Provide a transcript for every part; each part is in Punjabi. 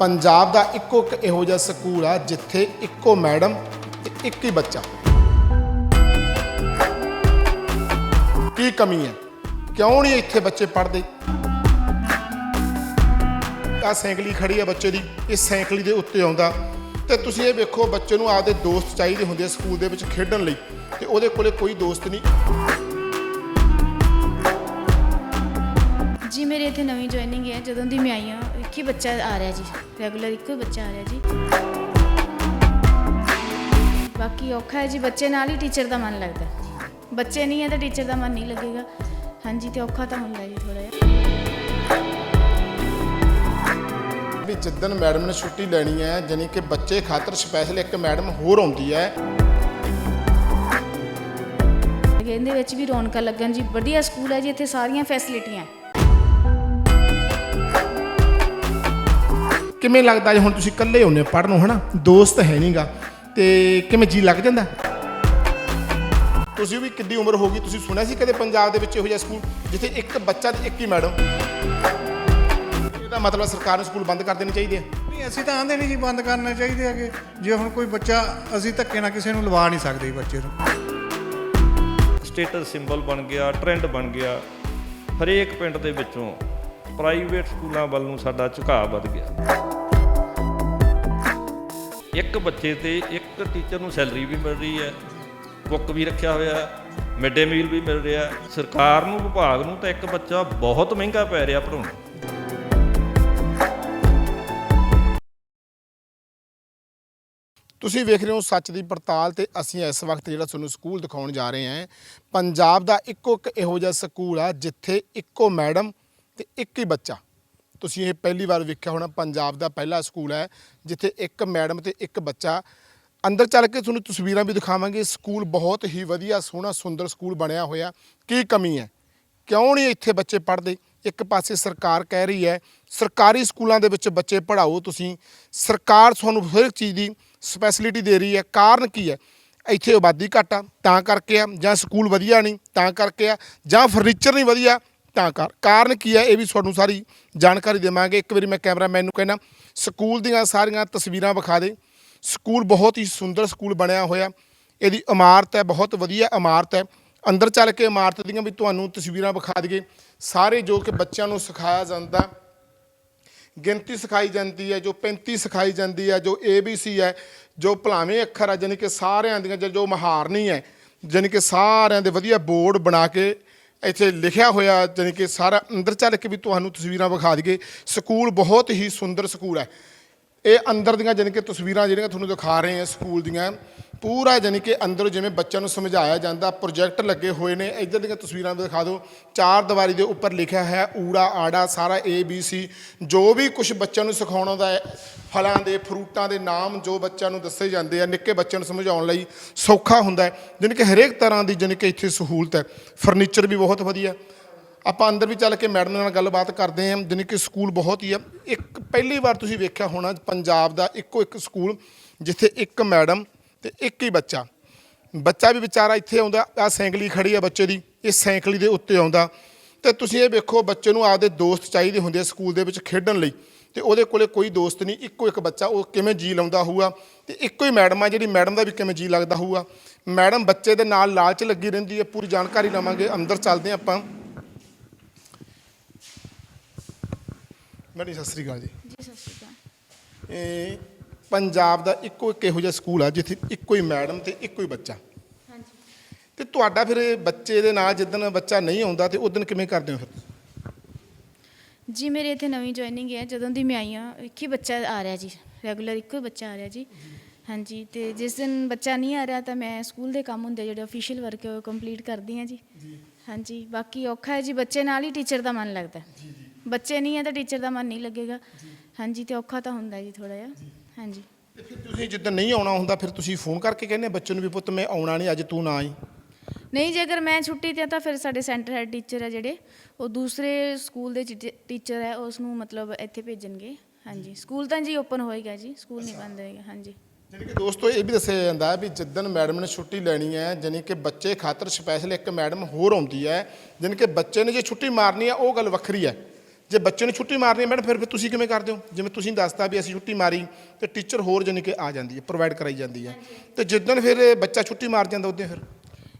ਪੰਜਾਬ ਦਾ ਇੱਕੋ ਇੱਕ ਇਹੋ ਜਿਹਾ ਸਕੂਲ ਆ, ਜਿੱਥੇ ਇੱਕੋ ਮੈਡਮ ਤੇ ਇੱਕ ਹੀ ਬੱਚਾ। ਕੀ ਕਮੀ ਹੈ ਕਿਉਂ ਨਹੀਂ ਇੱਥੇ ਬੱਚੇ ਪੜ੍ਹਦੇ? ਆ ਸਾਈਕਲੀ ਖੜੀ ਆ ਬੱਚੇ ਦੀ, ਇਸ ਸਾਈਕਲੀ ਦੇ ਉੱਤੇ ਆਉਂਦਾ। ਤੇ ਤੁਸੀਂ ਇਹ ਵੇਖੋ, ਬੱਚੇ ਨੂੰ ਆਪਦੇ ਦੋਸਤ ਚਾਹੀਦੇ ਹੁੰਦੇ ਆ ਸਕੂਲ ਦੇ ਵਿੱਚ ਖੇਡਣ ਲਈ, ਤੇ ਉਹਦੇ ਕੋਲੇ ਕੋਈ ਦੋਸਤ ਨਹੀਂ। ਜੀ, ਮੇਰੇ ਇੱਥੇ ਨਵੀਂ ਜੁਆਇਨਿੰਗ ਹੈ, ਜਦੋਂ ਦੀ ਮੈਂ ਆਈ ਹਾਂ ਹੀ ਬੱਚਾ ਆ ਰਿਹਾ ਜੀ ਰੈਗੂਲਰ ਇੱਕੋ ਹੀ ਬੱਚਾ ਆ ਰਿਹਾ ਜੀ। ਬਾਕੀ ਔਖਾ ਹੈ ਜੀ ਬੱਚੇ ਨਾਲ ਹੀ ਟੀਚਰ ਦਾ ਮਨ ਲੱਗਦਾ। ਬੱਚੇ ਨਹੀਂ ਹੈ ਤਾਂ ਟੀਚਰ ਦਾ ਮਨ ਨਹੀਂ ਲੱਗੇਗਾ। ਹਾਂਜੀ ਤੇ ਔਖਾ ਤਾਂ ਹੁੰਦਾ ਜੀ ਥੋੜਾ ਜਿਹਾ। ਵੀ ਜਿੱਦਣ ਮੈਡਮ ਨੇ ਛੁੱਟੀ ਲੈਣੀ ਹੈ ਜਾਨੀ ਕਿ ਬੱਚੇ ਖਾਤਰ ਸਪੈਸ਼ਲ ਇੱਕ ਮੈਡਮ ਹੋਰ ਆਉਂਦੀ ਹੈ। ਇਹਦੇ ਵਿੱਚ ਵੀ ਰੌਣਕਾਂ ਲੱਗਣ ਜੀ ਵਧੀਆ ਸਕੂਲ ਹੈ ਜੀ ਇੱਥੇ ਸਾਰੀਆਂ ਫੈਸਿਲਿਟੀਆਂ ਕਿਵੇਂ ਲੱਗਦਾ ਜੇ ਹੁਣ ਤੁਸੀਂ ਇਕੱਲੇ ਹੁੰਨੇ ਪੜ੍ਹਨ ਨੂੰ ਹਨਾ? ਦੋਸਤ ਹੈ ਨਹੀਂਗਾ ਤੇ ਕਿਵੇਂ ਜੀ ਲੱਗ ਜਾਂਦਾ? ਤੁਸੀਂ ਵੀ ਕਿੰਨੀ ਉਮਰ ਹੋ ਗਈ ਤੁਸੀਂ ਸੁਣਿਆ ਸੀ ਕਦੇ ਪੰਜਾਬ ਦੇ ਵਿੱਚ ਇਹੋ ਜਿਹਾ ਸਕੂਲ ਜਿੱਥੇ ਇੱਕ ਬੱਚਾ ਤੇ ਇੱਕ ਹੀ ਮੈਡਮ? ਇਹਦਾ ਮਤਲਬ ਸਰਕਾਰ ਨੂੰ ਸਕੂਲ ਬੰਦ ਕਰ ਦੇਣੇ ਚਾਹੀਦੇ ਆ। ਨਹੀਂ ਅਸੀਂ ਤਾਂ ਆਂਦੇ ਨਹੀਂ ਜੀ ਬੰਦ ਕਰਨੇ ਚਾਹੀਦੇ ਹੈਗੇ। ਜੇ ਹੁਣ ਕੋਈ ਬੱਚਾ ਅਸੀਂ ਧੱਕੇ ਨਾਲ ਕਿਸੇ ਨੂੰ ਲਵਾ ਨਹੀਂ ਸਕਦੇ ਬੱਚੇ ਨੂੰ। ਸਟੇਟਸ ਸਿੰਬਲ ਬਣ ਗਿਆ ਟ੍ਰੈਂਡ ਬਣ ਗਿਆ ਹਰੇਕ ਪਿੰਡ ਦੇ ਵਿੱਚੋਂ ਪ੍ਰਾਈਵੇਟ ਸਕੂਲਾਂ ਵੱਲ ਨੂੰ ਸਾਡਾ ਝੁਕਾਅ ਵੱਧ ਗਿਆ। ਇੱਕ ਬੱਚੇ ਤੇ ਇੱਕ ਟੀਚਰ ਨੂੰ ਸੈਲਰੀ ਵੀ ਮਿਲ ਰਹੀ ਹੈ, ਬੁੱਕ ਵੀ ਰੱਖਿਆ ਹੋਇਆ ਹੈ ਮਿਡ ਡੇ ਮੀਲ ਵੀ ਮਿਲ ਰਿਹਾ ਸਰਕਾਰ ਨੂੰ, ਵਿਭਾਗ ਨੂੰ ਤਾਂ ਇੱਕ ਬੱਚਾ ਬਹੁਤ ਮਹਿੰਗਾ ਪੈ ਰਿਹਾ ਪੜਾਉਣਾ ਤੁਸੀਂ ਵੇਖ ਰਹੇ ਹੋ ਸੱਚ ਦੀ ਪੜਤਾਲ ਤੇ ਅਸੀਂ ਇਸ ਵਕਤ ਜਿਹੜਾ ਤੁਹਾਨੂੰ ਸਕੂਲ ਦਿਖਾਉਣ ਜਾ ਰਹੇ ਹਾਂ, ਪੰਜਾਬ ਦਾ ਇੱਕੋ ਇੱਕ ਇਹੋ ਜਿਹਾ ਸਕੂਲ ਆ ਜਿੱਥੇ ਇੱਕੋ ਮੈਡਮ ਤੇ ਇੱਕ ਹੀ ਬੱਚਾ। ਤੁਸੀਂ ਇਹ ਪਹਿਲੀ ਵਾਰ ਵੇਖਿਆ ਹੋਣਾ, ਪੰਜਾਬ ਦਾ ਪਹਿਲਾ ਸਕੂਲ ਹੈ, ਜਿੱਥੇ ਇੱਕ ਮੈਡਮ ਤੇ ਇੱਕ ਬੱਚਾ। ਅੰਦਰ ਚੱਲ ਕੇ ਤੁਹਾਨੂੰ ਤਸਵੀਰਾਂ ਵੀ ਦਿਖਾਵਾਂਗੇ। ਸਕੂਲ ਬਹੁਤ ਹੀ ਵਧੀਆ, ਸੋਹਣਾ, ਸੁੰਦਰ ਸਕੂਲ ਬਣਿਆ ਹੋਇਆ। ਕੀ ਕਮੀ ਹੈ? ਕਿਉਂ ਨਹੀਂ ਇੱਥੇ ਬੱਚੇ ਪੜ੍ਹਦੇ? ਇੱਕ ਪਾਸੇ ਸਰਕਾਰ ਕਹਿ ਰਹੀ ਹੈ, ਸਰਕਾਰੀ ਸਕੂਲਾਂ ਦੇ ਵਿੱਚ ਬੱਚੇ ਪੜ੍ਹਾਓ ਤੁਸੀਂ। ਸਰਕਾਰ ਤੁਹਾਨੂੰ ਹਰ ਇੱਕ ਚੀਜ਼ ਦੀ ਸਪੈਸ਼ਲਿਟੀ ਦੇ ਰਹੀ ਹੈ। ਕਾਰਨ ਕੀ ਹੈ? ਇੱਥੇ ਆਬਾਦੀ ਘੱਟ ਆ, ਤਾਂ ਕਰਕੇ ਆ। ਜਾਂ ਸਕੂਲ ਵਧੀਆ ਨਹੀਂ, ਤਾਂ ਕਰਕੇ ਆ। ਜਾਂ ਫਰਨੀਚਰ ਨਹੀਂ ਵਧੀਆ ਤਾਂ ਕਰ, ਕਾਰਨ ਕੀ ਹੈ, ਇਹ ਵੀ ਤੁਹਾਨੂੰ ਸਾਰੀ ਜਾਣਕਾਰੀ ਦੇਵਾਂਗੇ। ਇੱਕ ਵਾਰੀ ਮੈਂ ਕੈਮਰਾਮੈਨ ਨੂੰ ਕਹਿਣਾ ਸਕੂਲ ਦੀਆਂ ਸਾਰੀਆਂ ਤਸਵੀਰਾਂ ਵਿਖਾ ਦੇ। ਸਕੂਲ ਬਹੁਤ ਹੀ ਸੁੰਦਰ ਸਕੂਲ ਬਣਿਆ ਹੋਇਆ। ਇਹਦੀ ਇਮਾਰਤ ਹੈ, ਬਹੁਤ ਵਧੀਆ ਇਮਾਰਤ ਹੈ। ਅੰਦਰ ਚੱਲ ਕੇ ਇਮਾਰਤ ਦੀਆਂ ਵੀ ਤੁਹਾਨੂੰ ਤਸਵੀਰਾਂ ਵਿਖਾ ਦਈਏ। ਸਾਰੇ ਜੋ ਕਿ ਬੱਚਿਆਂ ਨੂੰ ਸਿਖਾਇਆ ਜਾਂਦਾ। ਗਿਣਤੀ ਸਿਖਾਈ ਜਾਂਦੀ ਹੈ, ਜੋ 35 ਸਿਖਾਈ ਜਾਂਦੀ ਹੈ, ਜੋ ABC ਹੈ, ਜੋ ਭਲਾਵੇਂ ਅੱਖਰ ਹੈ, ਜਾਣੀ ਕਿ ਸਾਰਿਆਂ ਦੀਆਂ, ਜੋ- ਜੋ ਮਹਾਰਨੀ ਹੈ, ਜਾਣੀ ਕਿ ਸਾਰਿਆਂ ਦੇ ਵਧੀਆ ਬੋਰਡ ਬਣਾ ਕੇ ਇੱਥੇ ਲਿਖਿਆ ਹੋਇਆ ਜਾਣੀ ਕਿ ਸਾਰਾ ਅੰਦਰ ਚੱਲ ਕੇ ਵੀ ਤੁਹਾਨੂੰ ਤਸਵੀਰਾਂ ਵਿਖਾ ਦਈਏ। ਸਕੂਲ ਬਹੁਤ ਹੀ ਸੁੰਦਰ ਸਕੂਲ ਹੈ। ਇਹ ਅੰਦਰ ਦੀਆਂ ਜਾਣੀ ਕਿ ਤਸਵੀਰਾਂ ਜਿਹੜੀਆਂ ਤੁਹਾਨੂੰ ਦਿਖਾ ਰਹੇ ਹਾਂ, ਸਕੂਲ ਦੀਆਂ। ਪੂਰਾ ਜਾਣੀ ਕਿ ਅੰਦਰੋਂ ਜਿਵੇਂ ਬੱਚਿਆਂ ਨੂੰ ਸਮਝਾਇਆ ਜਾਂਦਾ ਪ੍ਰੋਜੈਕਟ ਲੱਗੇ ਹੋਏ ਨੇ। ਇੱਧਰ ਦੀਆਂ ਤਸਵੀਰਾਂ ਦਿਖਾ ਦਿਓ। ਚਾਰ ਦੀਵਾਰੀ ਦੇ ਉੱਪਰ ਲਿਖਿਆ ਹੈ, ਊੜਾ, ਆੜਾ, ਸਾਰਾ ਏ ਬੀ ਸੀ ਜੋ ਵੀ ਕੁਝ ਬੱਚਿਆਂ ਨੂੰ ਸਿਖਾਉਣਾ ਦਾ ਹੈ, ਫਲਾਂ ਦੇ, ਫਰੂਟਾਂ ਦੇ ਨਾਮ ਜੋ ਬੱਚਿਆਂ ਨੂੰ ਦੱਸੇ ਜਾਂਦੇ ਆ, ਨਿੱਕੇ ਬੱਚਿਆਂ ਨੂੰ ਸਮਝਾਉਣ ਲਈ ਸੌਖਾ ਹੁੰਦਾ ਹੈ। ਜਾਣੀ ਕਿ ਹਰੇਕ ਤਰ੍ਹਾਂ ਦੀ ਜਾਣੀ ਕਿ ਇੱਥੇ ਸਹੂਲਤ ਹੈ। ਫਰਨੀਚਰ ਵੀ ਬਹੁਤ ਵਧੀਆ। ਆਪਾਂ ਅੰਦਰ ਵੀ ਚੱਲ ਕੇ ਮੈਡਮ ਨਾਲ ਗੱਲਬਾਤ ਕਰਦੇ ਹਾਂ। ਜਾਣੀ ਕਿ ਸਕੂਲ ਬਹੁਤ ਹੀ ਆ। ਇੱਕ, ਪਹਿਲੀ ਵਾਰ ਤੁਸੀਂ ਵੇਖਿਆ ਹੋਣਾ, ਪੰਜਾਬ ਦਾ ਇੱਕੋ ਇੱਕ ਸਕੂਲ ਜਿੱਥੇ ਇੱਕ ਮੈਡਮ ਤੇ ਇੱਕ ਹੀ ਬੱਚਾ। ਬੱਚਾ ਵੀ ਵਿਚਾਰਾ ਇੱਥੇ ਆਉਂਦਾ ਆ ਸਾਈਕਲੀ ਖੜੀ ਆ ਬੱਚੇ ਦੀ ਇਸ ਸਾਈਕਲੀ ਦੇ ਉੱਤੇ ਆਉਂਦਾ। ਤੇ ਤੁਸੀਂ ਇਹ ਵੇਖੋ ਬੱਚੇ ਨੂੰ ਆਪਦੇ ਦੋਸਤ ਚਾਹੀਦੇ ਹੁੰਦੇ ਆ ਸਕੂਲ ਦੇ ਵਿੱਚ ਖੇਡਣ ਲਈ। ਤੇ ਉਹਦੇ ਕੋਲੇ ਕੋਈ ਦੋਸਤ ਨਹੀਂ ਇੱਕੋ ਇੱਕ ਬੱਚਾ ਉਹ ਕਿਵੇਂ ਜੀ ਲਾਉਂਦਾ ਹੋਊਗਾ। ਤੇ ਇੱਕੋ ਹੀ ਮੈਡਮ ਆ ਜਿਹੜੀ ਮੈਡਮ ਦਾ ਵੀ ਕਿਵੇਂ ਜੀ ਲੱਗਦਾ ਹੋਊਗਾ। ਮੈਡਮ ਬੱਚੇ ਦੇ ਨਾਲ ਲਾਲਚ ਲੱਗੀ ਰਹਿੰਦੀ ਹੈ ਪੂਰੀ ਜਾਣਕਾਰੀ ਲਵਾਂਗੇ ਅੰਦਰ ਚੱਲਦੇ ਆਪਾਂ। ਮੈਡਮ ਸਤਿ ਸ੍ਰੀ ਅਕਾਲ ਜੀ। ਜੀ ਸਤਿ ਸ਼੍ਰੀ ਅਕਾਲ। ਇਹ ਪੰਜਾਬ ਦਾ ਇੱਕੋ ਇੱਕ ਇਹੋ ਜਿਹਾ ਸਕੂਲ ਆ ਜਿੱਥੇ ਇੱਕੋ ਹੀ ਮੈਡਮ ਤੇ ਇੱਕੋ ਹੀ ਬੱਚਾ। ਹਾਂਜੀ। ਤੇ ਤੁਹਾਡਾ ਫਿਰ ਇਹ ਬੱਚੇ ਦੇ ਨਾਲ ਜਿੱਦਣ ਬੱਚਾ ਨਹੀਂ ਆਉਂਦਾ ਤੇ ਉਦੋਂ ਕਿਵੇਂ ਕਰਦੇ ਹੋ ਫਿਰ? ਜੀ ਮੇਰੇ ਇੱਥੇ ਨਵੀਂ ਜੁਆਇਨਿੰਗ ਹੈ ਜਦੋਂ ਦੀ ਮੈਂ ਆਈ ਹਾਂ ਇੱਕ ਹੀ ਬੱਚਾ ਆ ਰਿਹਾ ਜੀ ਰੈਗੂਲਰ ਇੱਕੋ ਹੀ ਬੱਚਾ ਆ ਰਿਹਾ ਜੀ। ਹਾਂਜੀ ਤੇ ਜਿਸ ਦਿਨ ਬੱਚਾ ਨਹੀਂ ਆ ਰਿਹਾ ਤਾਂ ਮੈਂ ਸਕੂਲ ਦੇ ਕੰਮ ਹੁੰਦੇ ਜਿਹੜੇ ਅਫੀਸ਼ੀਅਲ ਵਰਕ ਹੈ ਉਹ ਕੰਪਲੀਟ ਕਰਦੀ ਹਾਂ ਜੀ। ਹਾਂਜੀ ਬਾਕੀ ਔਖਾ ਹੈ ਜੀ ਬੱਚੇ ਨਾਲ ਹੀ ਟੀਚਰ ਦਾ ਮਨ ਲੱਗਦਾ। ਬੱਚੇ ਨਹੀਂ ਹੈ ਤਾਂ ਟੀਚਰ ਦਾ ਮਨ ਨਹੀਂ ਲੱਗੇਗਾ। ਹਾਂਜੀ ਤੇ ਔਖਾ ਤਾਂ ਹੁੰਦਾ ਜੀ ਥੋੜਾ ਜਿਹਾ। ਹਾਂਜੀ। ਤੇ ਫਿਰ ਤੁਸੀਂ ਜਿੱਦਣ ਨਹੀਂ ਆਉਣਾ ਹੁੰਦਾ ਫਿਰ ਤੁਸੀਂ ਫੋਨ ਕਰਕੇ ਕਹਿੰਦੇ ਬੱਚੇ ਨੂੰ ਵੀ ਪੁੱਤ ਮੈਂ ਆਉਣਾ ਨਹੀਂ ਅੱਜ ਤੂੰ ਨਾ ਆਈ। ਨਹੀਂ ਜੇ ਅਗਰ ਮੈਂ ਛੁੱਟੀ ਤੇ ਆ ਤਾਂ ਫਿਰ ਸਾਡੇ ਸੈਂਟਰ ਹੈਡ ਟੀਚਰ ਹੈ ਜਿਹੜੇ ਉਹ ਦੂਸਰੇ ਸਕੂਲ ਦੇ ਟੀਚਰ ਹੈ ਉਸ ਨੂੰ ਮਤਲਬ ਇੱਥੇ ਭੇਜਣਗੇ। ਹਾਂਜੀ ਸਕੂਲ ਤਾਂ ਜੀ ਓਪਨ ਹੋਏਗਾ ਜੀ ਸਕੂਲ ਨਹੀਂ ਬੰਦ ਹੋਏਗਾ ਹਾਂਜੀ। ਜਾਣੀ ਕਿ ਦੋਸਤੋ ਇਹ ਵੀ ਦੱਸਿਆ ਜਾਂਦਾ ਹੈ ਵੀ ਜਿੱਦਣ ਮੈਡਮ ਨੇ ਛੁੱਟੀ ਲੈਣੀ ਹੈ ਜਾਣੀ ਕਿ ਬੱਚੇ ਖਾਤਰ ਸਪੈਸ਼ਲ ਇੱਕ ਮੈਡਮ ਹੋਰ ਆਉਂਦੀ ਹੈ ਜਾਣੀ ਕਿ ਬੱਚੇ ਨੇ ਜੇ ਛੁੱਟੀ ਮਾਰਨੀ ਹੈ ਉਹ ਗੱਲ ਵੱਖਰੀ ਹੈ। ਜੇ ਬੱਚੇ ਨੂੰ ਛੁੱਟੀ ਮਾਰਨੀ ਹੈ ਮੈਡਮ ਫਿਰ ਫਿਰ ਤੁਸੀਂ ਕਿਵੇਂ ਕਰਦੇ ਹੋ? ਜਿਵੇਂ ਤੁਸੀਂ ਦੱਸਤਾ ਵੀ ਅਸੀਂ ਛੁੱਟੀ ਮਾਰੀ ਤੇ ਟੀਚਰ ਹੋਰ ਜਾਨੀ ਕਿ ਆ ਜਾਂਦੀ ਹੈ ਪ੍ਰੋਵਾਈਡ ਕਰਾਈ ਜਾਂਦੀ ਹੈ। ਤੇ ਜਿੱਦਣ ਫਿਰ ਬੱਚਾ ਛੁੱਟੀ ਮਾਰ ਜਾਂਦਾ ਉਦੋਂ ਫਿਰ?